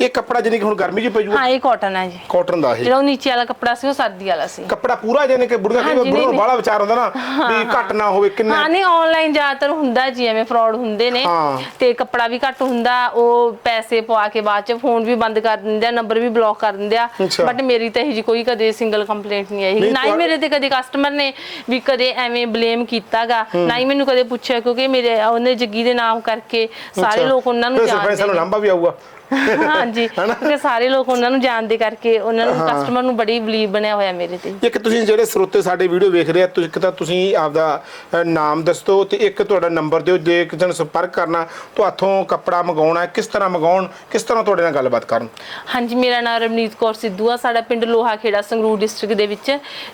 ਇਹ ਕੱਪੜਾ ਜਾਨੀ ਕਿ ਹੁਣ ਗਰਮੀ 'ਚ ਪੈ ਜੂ ਹਾਂ ਇਹ ਕਾਟਨ ਹੈ ਜੀ। ਕਾਟਨ ਦਾ ਇਹ। ਜਿਹੜਾ ਉਹ ਨੀਚੇ ਵਾਲਾ ਕੱਪੜਾ ਸੀ ਉਹ ਸਰਦੀ ਵਾਲਾ ਸੀ। ਕੱਪੜਾ ਪੂਰਾ ਜਾਨੀ ਕਿ ਬੁੜੀਆਂ ਹਾਂਜੀ, ਨਹੀਂ, ਬਾਹਲਾ ਵਿਚਾਰ ਹੁੰਦਾ ਨਾ ਵੀ ਘੱਟ ਨਾ ਹੋਵੇ ਕਿੰਨਾ ਹਾਂ। ਨਹੀਂ ਆਨਲਾਈਨ ਜ਼ਿਆਦਾਤਰ ਹੁੰਦਾ ਜੀ ਐਵੇਂ ਫਰਾਡ ਹੁੰਦੇ ਨੇ। ਹਾਂ। ਤੇ ਕੱਪੜਾ ਵੀ ਘੱਟ ਹੁੰਦਾ ਉਹ ਪੈਸੇ ਪਵਾ ਕੇ ਬਾਅਦ ਚ ਫੋਨ ਵੀ ਬੰਦ ਕਰ ਦਿੰਦੇ ਆ ਨੰਬਰ ਵੀ ਬਲੌਕ ਕਰ ਦਿੰਦੇ ਆ। ਅੱਛਾ। ਬਟ ਮੇਰੀ ਤਾਂ ਇਹ ਜੀ ਕੋਈ ਕਦੇ ਸਿੰਗਲ ਕੰਪਲੇਂਟ ਨਹੀਂ ਆਈ ਨਹੀਂ, ਨਾ ਹੀ ਮੇਰੇ ਤੇ ਕਦੇ ਕਸਟਮਰ ਨੇ ਵੀ ਕਦੇ ਐਵੇਂ ਬਲੇਮ ਕੀਤਾਗਾ ਨਾ ਹੀ ਮੈਨੂੰ ਕਦੇ ਪੁੱਛਿਆ ਕਿਉਂਕਿ ਮੇਰੇ ਉਹਨੇ ਜੱਗੀ ਦੇ ਨਾਮ ਕਰਕੇ ਸਾਰੇ। ਲੋਕ ਉਹਨਾਂ ਨੂੰ ਫਿਰ ਸਰਪੰਚ ਜਾਣਦੇ ਸਾਨੂੰ ਨੇ। ਲਾਂਭਾ ਵੀ ਆਊਗਾ। ਹਾਂਜੀ। ਕਿਉਂਕਿ ਸਾਰੇ ਲੋਕ ਉਹਨਾਂ ਨੂੰ ਜਾਣਦੇ ਕਰਕੇ ਉਹਨਾਂ ਨੂੰ ਕਸਟਮਰ ਨੂੰ ਬੜੀ ਬਲੀਵ ਬਣਿਆ ਹੋਇਆ ਮੇਰੇ ਤੇ। ਇੱਕ ਤੁਸੀਂ ਜਿਹੜੇ ਸਰੋਤੇ ਸਾਡੇ ਵੀਡੀਓ ਵੇਖ ਰਹੇ ਆ ਤੁਸੀਂ ਇੱਕ ਤਾਂ ਤੁਸੀਂ ਆਪਦਾ ਨਾਮ ਦੱਸੋ ਤੇ ਇੱਕ ਤੁਹਾਡਾ ਨੰਬਰ ਦਿਓ ਜੇ ਕਿਸੇ ਨੂੰ ਸੰਪਰਕ ਕਰਨਾ ਤੁਹਾਥੋਂ ਕੱਪੜਾ ਮੰਗਾਉਣਾ ਕਿਸ ਤਰ੍ਹਾਂ ਮੰਗਾਉਣ ਕਿਸ ਤਰ੍ਹਾਂ ਤੁਹਾਡੇ ਨਾਲ ਗੱਲਬਾਤ ਕਰਨ? ਹਾਂਜੀ ਮੇਰਾ ਨਾਮ ਰਮਨੀਤ ਕੌਰ ਸਿੱਧੂ ਆ ਸਾਡਾ ਪਿੰਡ ਲੋਹਾ ਖੇੜਾ ਸੰਗਰੂਰ ਡਿਸਟ੍ਰਿਕਟ ਦੇ ਵਿੱਚ।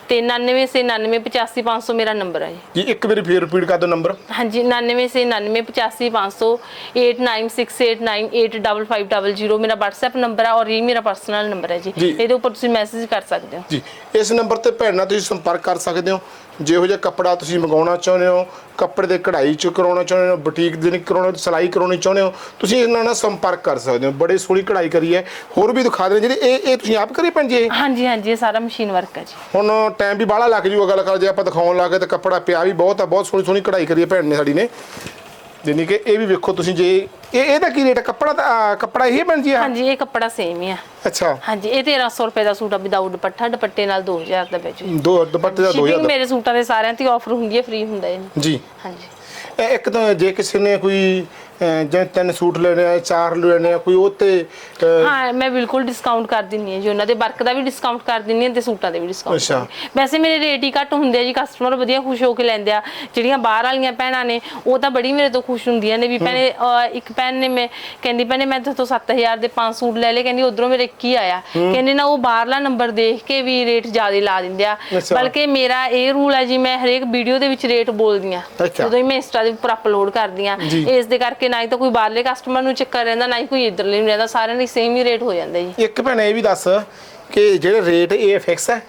ਤੇ 99 ਸੇ 99 85 500 ਮੇਰਾ ਨੰਬਰ ਹੈ ਜੀ ਜੀ ਇੱਕ ਵਾਰੀ ਫੇਰ ਰਿਪੀਟ ਕਰ ਦਿਓ ਨੰਬਰ ਹਾਂਜੀ 99 ਸੇ 99 85 500 8968985500 ਮੇਰਾ WhatsApp ਨੰਬਰ ਹੈ ਔਰ ਇਹ ਮੇਰਾ ਪਰਸਨਲ ਨੰਬਰ ਹੈ ਜੀ। ਜੀ। ਇਹਦੇ ਉੱਪਰ ਤੁਸੀਂ ਮੈਸੇਜ ਕਰ ਸਕਦੇ ਹੋ। ਜੀ ਇਸ ਨੰਬਰ ਤੇ ਭੈਣ ਨਾਲ ਤੁਸੀਂ ਸੰਪਰਕ ਕਰ ਸਕਦੇ ਹੋ। ਜਿਹੋ ਜਿਹਾ ਕੱਪੜਾ ਤੁਸੀਂ ਮੰਗਾਉਣਾ ਚਾਹੁੰਦੇ ਹੋ ਕੱਪੜੇ ਦੇ ਕਢਾਈ ਚ ਕਰਾਉਣਾ ਚਾਹੁੰਦੇ ਹੋ ਬੁਟੀਕ ਦੇ ਨਹੀਂ ਕਰਾਉਣਾ ਸਿਲਾਈ ਕਰਾਉਣੀ ਚਾਹੁੰਦੇ ਹੋ ਤੁਸੀਂ ਇਹਨਾਂ ਨਾਲ ਸੰਪਰਕ ਕਰ ਸਕਦੇ ਹੋ। ਬੜੇ ਸੋਹਣੀ ਕਢਾਈ ਕਰੀ ਹੈ। ਹੋਰ ਵੀ ਦਿਖਾ ਦੇਣੇ ਜਿਹੜੇ ਇਹ ਇਹ ਤੁਸੀਂ ਆਪ ਕਰੀ ਭੈਣ ਜੀ ਇਹ? ਹਾਂਜੀ ਹਾਂਜੀ ਇਹ ਸਾਰਾ ਮਸ਼ੀਨ ਵਰਕ ਹੈ ਜੀ। ਹੁਣ ਟਾਈਮ ਵੀ ਬਾਹਲਾ ਲੱਗ ਜੂਗਾ ਗੱਲ ਕਰ ਜੇ ਆਪਾਂ ਦਿਖਾਉਣ ਲੱਗੇ ਤਾਂ ਕੱਪੜਾ ਪਿਆ ਵੀ ਬਹੁਤ ਆ ਬਹੁਤ ਸੋਹਣੀ ਸੋਹਣੀ ਕਢਾਈ ਕਰੀ ਹੈ ਭੈਣ ਨੇ ਸਾਡੀ ਨੇ। ਜਿੰਨੀ ਕਿ ਇਹ ਵੀ ਵੇਖੋ ਤੁਸੀਂ ਜੇ ਇਹ ਇਹਦਾ ਕੀ ਰੇਟ ਕੱਪੜਾ ਤਾਂ ਕੱਪੜਾ ਇਹੀ ਭੈਣ ਜੀ ਆ ਹਾਂਜੀ ਇਹ ਕੱਪੜਾ ਸੇਮ ਹੀ ਆ। ਅੱਛਾ। ਹਾਂਜੀ ਇਹ 1300 ਰੁਪਏ ਦਾ ਸੂਟ ਆ ਵਿਦਆਊਟ ਦੁਪੱਟਾ ਦੁਪੱਟੇ ਨਾਲ 2000 ਦਾ ਵਿੱਚ। ਦੋ ਦੁਪੱਟੇ ਦਾ ਸ਼ਿਪਿੰਗ 2000 ਮੇਰੇ ਸੂਟਾਂ ਦੇ ਸਾਰਿਆਂ ਤੇ ਆਫਰ ਹੁੰਦੀ ਹੈ ਫ੍ਰੀ ਹੁੰਦਾ ਹੈ ਜੀ। ਹਾਂਜੀ। ਇਹ ਇੱਕ ਤਾਂ ਜੇ ਕਿਸੇ ਨੇ ਕੋਈ ਜਿਵੇਂ ਤਿੰਨ ਸੂਟ ਲੈਣੇ ਆ ਚਾਰ ਲੈਣੇ ਆ ਕੋਈ ਉਹ ਤੇ ਅਹ, ਹਾਂ ਮੈਂ ਬਿਲਕੁਲ ਡਿਸਕਾਊਂਟ ਕਰ ਦਿੰਨੀ ਹਾਂ ਜੀ ਉਹਨਾਂ ਦੇ ਵਰਕ ਦਾ ਵੀ ਡਿਸਕਾਊਂਟ ਕਰ ਦਿੰਨੀ ਹਾਂ ਤੇ ਸੂਟਾਂ ਦੇ ਵੀ ਡਿਸਕਾਊਂਟ ਅੱਛਾ। ਵੈਸੇ ਮੇਰੇ ਰੇਟ ਹੀ ਘੱਟ ਹੁੰਦੇ ਆ ਜੀ ਕਸਟਮਰ ਵਧੀਆ ਖੁਸ਼ ਹੋ ਕੇ ਲੈਂਦੇ ਆ ਜਿਹੜੀਆਂ ਬਾਹਰ ਵਾਲੀਆਂ ਭੈਣਾਂ ਨੇ ਉਹ ਤਾਂ ਬੜੀ ਮੇਰੇ ਤੋਂ ਖੁਸ਼ ਹੁੰਦੀਆਂ ਨੇ ਵੀ ਭੈਣੇ ਅਹ, ਇੱਕ ਭੈਣ ਨੇ ਮੈਂ ਕਹਿੰਦੀ ਭੈਣੇ ਮੈਂ ਤੁਹਾਡੇ ਤੋਂ 7000 ਦੇ ਪੰਜ ਸੂਟ ਲੈ ਲਏ ਕਹਿੰਦੀ ਉਧਰੋਂ ਮੇਰੇ ਇੱਕ ਹੀ ਆਇਆ ਕਹਿੰਦੇ ਨਾ ਉਹ ਬਾਹਰਲਾ ਨੰਬਰ ਦੇਖ ਕੇ ਵੀ ਰੇਟ ਜ਼ਿਆਦਾ ਲਾ ਦਿੰਦੇ ਆ ਅੱਛਾ। ਬਲਕਿ ਮੇਰਾ ਇਹ ਰੂਲ ਹੈ ਜੀ ਮੈਂ ਹਰੇਕ ਵੀਡੀਓ ਦੇ ਵਿੱਚ ਰੇਟ ਬੋਲਦੀ ਆ ਅੱਛਾ। ਜਦੋਂ ਹੀ ਮੈਂ ਇੰਸਟਾ ਦੇ ਉੱਪਰ ਅਪਲੋਡ ਕਰਦੀ ਆ ਜੀ। ਇਸ ਦੇ ਕਰਕੇ ਨਾ ਹੀ ਤਾਂ ਕੋਈ ਬਾਹਰਲੇ ਕਸਟਮਰ ਨੂੰ ਚੱਕਰ ਰਹਿੰਦਾ ਨਾ ਹੀ ਕੋਈ ਇੱਧਰਲੇ ਨੂੰ ਰਹਿੰਦਾ ਸਾਰਿਆਂ ਦੀ ਸੇਮ ਹੀ ਰੇਟ ਹੋ ਜਾਂਦਾ ਜੀ। ਇੱਕ ਭੈਣ ਇਹ ਵੀ ਦੱਸ ਕਿ ਜਿਹੜੇ ਰੇਟ ਇਹ ਫਿਕਸ ਹੈ?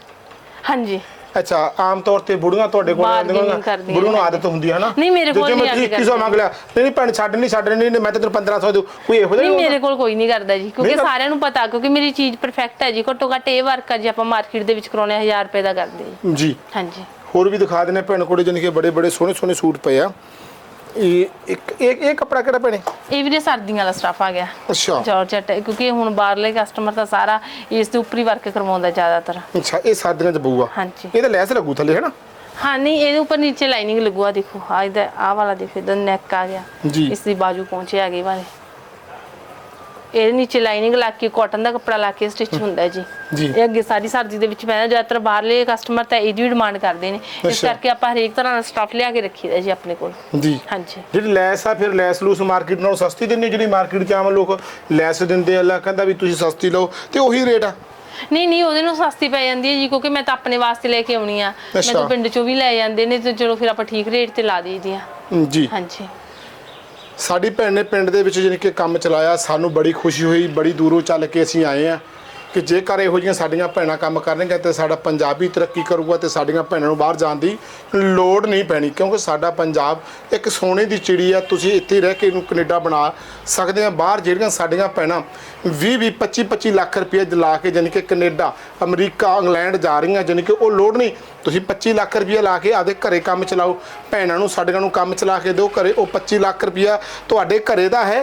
ਹਾਂਜੀ। ਅੱਛਾ ਆਮ ਤੌਰ ਤੇ ਬੁੜੀਆਂ ਤੁਹਾਡੇ ਕੋਲ ਆਉਂਦੀਆਂ ਬੁੜੀਆਂ ਨੂੰ। ਆਦਤ ਹੁੰਦੀ ਹੈ ਨਾ? ਨਹੀਂ, ਮੇਰੇ ਕੋਲ ਨਹੀਂ ਆਦਤ 2100 ਮੰਗ ਲਿਆ ਨਹੀਂ ਭੈਣ ਛੱਡ ਨਹੀਂ ਛੱਡ ਨਹੀਂ ਮੈਂ ਤਾਂ ਤੈਨੂੰ 1500 ਦਊ। ਕੋਈ ਇਹੋ ਜਿਹਾ ਨਹੀਂ ਮੇਰੇ ਕੋਲ ਕੋਈ ਨਹੀਂ ਕਰਦਾ ਜੀ ਕਿਉਂਕਿ ਸਾਰਿਆਂ ਨੂੰ ਪਤਾ ਕਿਉਂਕਿ ਮੇਰੀ ਚੀਜ਼ ਪਰਫੈਕਟ ਹੈ ਜੀ ਘੱਟੋ ਘੱਟ ਇਹ ਵਰਕ ਆ ਜੀ ਆਪਾਂ ਮਾਰਕੀਟ ਦੇ ਵਿੱਚ ਕਰਾਉਣੇ 1000 ਰੁਪਏ ਦਾ ਕਰਦੇ ਜੀ। ਜੀ। ਹਾਂਜੀ। ਹੋਰ ਵੀ ਦਿਖਾ ਦੇਣੇ ਭੈਣ ਕੋਲੇ ਜਾਨੀ ਕਿ ਬੜੇ ਬੜੇ ਸੋਹਣੇ ਸੋਹਣੇ ਸੂਟ ਪਏ ਆ। ਇਹ ਇੱਕ ਇਹ ਇਹ ਕੱਪੜਾ ਕਿਹੜਾ ਭੈਣੇ? ਇਹ ਵੀਰੇ ਸਰਦੀਆਂ ਵਾਲਾ ਸਟਾਫ ਆ ਗਿਆ। ਅੱਛਾ। ਜਾਰਜਟ ਕਿਉਂਕਿ ਹੁਣ ਬਾਹਰਲੇ ਕਸਟਮਰ ਤਾਂ ਸਾਰਾ ਇਸ ਦੇ ਉੱਪਰ ਹੀ ਵਰਕ ਕਰਵਾਉਂਦਾ ਜ਼ਿਆਦਾਤਰ। ਅੱਛਾ ਇਹ ਸਰਦੀਆਂ ਚ ਬਊਆ? ਹਾਂਜੀ। ਇਹ ਤਾਂ ਲੈਸ ਲੱਗੂ ਥੱਲੇ ਹੈ ਨਾ ਹਾਂ ਨਹੀਂ ਇਹਦੇ ਉੱਪਰ ਨੀਚੇ ਲਾਈਨਿੰਗ ਲੱਗੂਆ ਦੇਖੋ। ਆ ਇਹਦਾ ਆਹ ਵਾਲਾ ਦੇਖੋ ਇਹਦਾ ਨੈਕ ਆ ਗਿਆ। ਜੀ। ਇਸ ਦੀ ਬਾਜੂ ਪਹੁੰਚੇ ਆ ਗਏ ਵਾਲੇ। ਇਹਦੇ ਨੀਚੇ ਲਾਈਨਿੰਗ ਲਾ ਕੇ ਕਾਟਨ ਦਾ ਕੱਪੜਾ ਲਾ ਕੇ ਸਟਿਚ ਹੁੰਦਾ ਜੀ। ਇਹ ਅੱਗੇ ਸਾਰੀ ਸਰਦੀ ਦੇ ਵਿੱਚ ਪੈਣਾ ਜ਼ਿਆਦਾਤਰ ਬਾਹਰਲੇ ਕਸਟਮਰ ਤਾਂ ਇਹਦੀ ਡਿਮਾਂਡ ਕਰਦੇ ਨੇ। ਇਸ। ਕਰਕੇ ਆਪਾਂ ਹਰੇਕ ਤਰ੍ਹਾਂ ਦਾ ਸਟਾਫ ਲਿਆ ਕੇ ਰੱਖੀਦਾ ਜੀ ਆਪਣੇ ਕੋਲ। ਜੀ। ਹਾਂਜੀ। ਜਿਹੜੀ ਲੈਸ ਆ ਫਿਰ ਲੈਸ ਲੂਸ ਮਾਰਕੀਟ ਨਾਲੋਂ ਸਸਤੀ ਦਿੰਦੇ ਜਿਹੜੀ ਮਾਰਕੀਟ 'ਚ ਆਮ ਲੋਕ ਲੈਸ ਦਿੰਦੇ ਆ ਅੱਲਾ ਕਹਿੰਦਾ ਵੀ ਤੁਸੀਂ ਸਸਤੀ ਲਓ ਤੇ ਉਹੀ ਰੇਟ ਆ। ਨਹੀਂ ਨਹੀਂ ਉਹਦੇ ਨੂੰ ਸਸਤੀ ਪੈ ਜਾਂਦੀ ਹੈ ਜੀ ਕਿਉਂਕਿ ਮੈਂ ਤਾਂ ਆਪਣੇ ਵਾਸਤੇ ਲੈ ਕੇ ਆਉਣੀ ਆ। ਮੈਂ। ਤਾਂ ਪਿੰਡ ਚੋਂ ਵੀ ਲੈ ਜਾਂਦੇ ਨੇ ਤੇ ਚਲੋ ਫਿਰ ਆਪਾਂ ਠੀਕ ਰੇਟ ਤੇ ਲਾ ਦੇਈਦੀ ਆ ਜੀ। ਹਾਂਜੀ। ਸਾਡੀ ਭੈਣ ਨੇ ਪਿੰਡ ਦੇ ਵਿੱਚ ਜਾਣੀ ਕਿ ਕੰਮ ਚਲਾਇਆ, ਸਾਨੂੰ ਬੜੀ ਖੁਸ਼ੀ ਹੋਈ, ਬੜੀ ਦੂਰੋਂ ਚੱਲ ਕੇ ਅਸੀਂ ਆਏ ਆ ਕਿ ਜੇਕਰ ਇਹੋ ਜਿਹੀਆਂ ਸਾਡੀਆਂ ਭੈਣਾਂ ਕੰਮ ਕਰਨਗੀਆਂ ਤੇ ਸਾਡਾ ਪੰਜਾਬ ਵੀ ਤਰੱਕੀ ਕਰੂਗਾ ਤੇ ਸਾਡੀਆਂ ਭੈਣਾਂ ਨੂੰ ਬਾਹਰ ਜਾਣ ਦੀ ਲੋੜ ਨਹੀਂ ਪੈਣੀ, ਕਿਉਂਕਿ ਸਾਡਾ ਪੰਜਾਬ ਇੱਕ ਸੋਨੇ ਦੀ ਚਿੜੀ ਆ, ਤੁਸੀਂ ਇੱਥੇ ਰਹਿ ਕੇ ਇਹਨੂੰ ਕੈਨੇਡਾ ਬਣਾ ਸਕਦੇ ਆ। ਬਾਹਰ ਜਿਹੜੀਆਂ ਸਾਡੀਆਂ ਭੈਣਾਂ 20 20 25 25 ਲੱਖ ਰੁਪਏ ਲਾ ਕੇ ਜਾਣੀ ਕਿ ਕੈਨੇਡਾ, ਅਮਰੀਕਾ, ਇੰਗਲੈਂਡ ਜਾ ਰਹੀਆਂ, ਜਾਣੀ ਕਿ ਉਹ ਲੋੜ ਨਹੀਂ। ਤੁਸੀਂ 25 ਲੱਖ ਰੁਪਏ ਲਾ ਕੇ ਆਪਦੇ ਘਰੇ ਕੰਮ ਚਲਾਓ, ਭੈਣਾਂ ਨੂੰ, ਸਾਡੀਆਂ ਨੂੰ ਕੰਮ ਚਲਾ ਕੇ ਦਿਓ, ਘਰੇ ਉਹ 25 ਲੱਖ ਰੁਪਇਆ ਤੁਹਾਡੇ ਘਰੇ ਦਾ ਹੈ।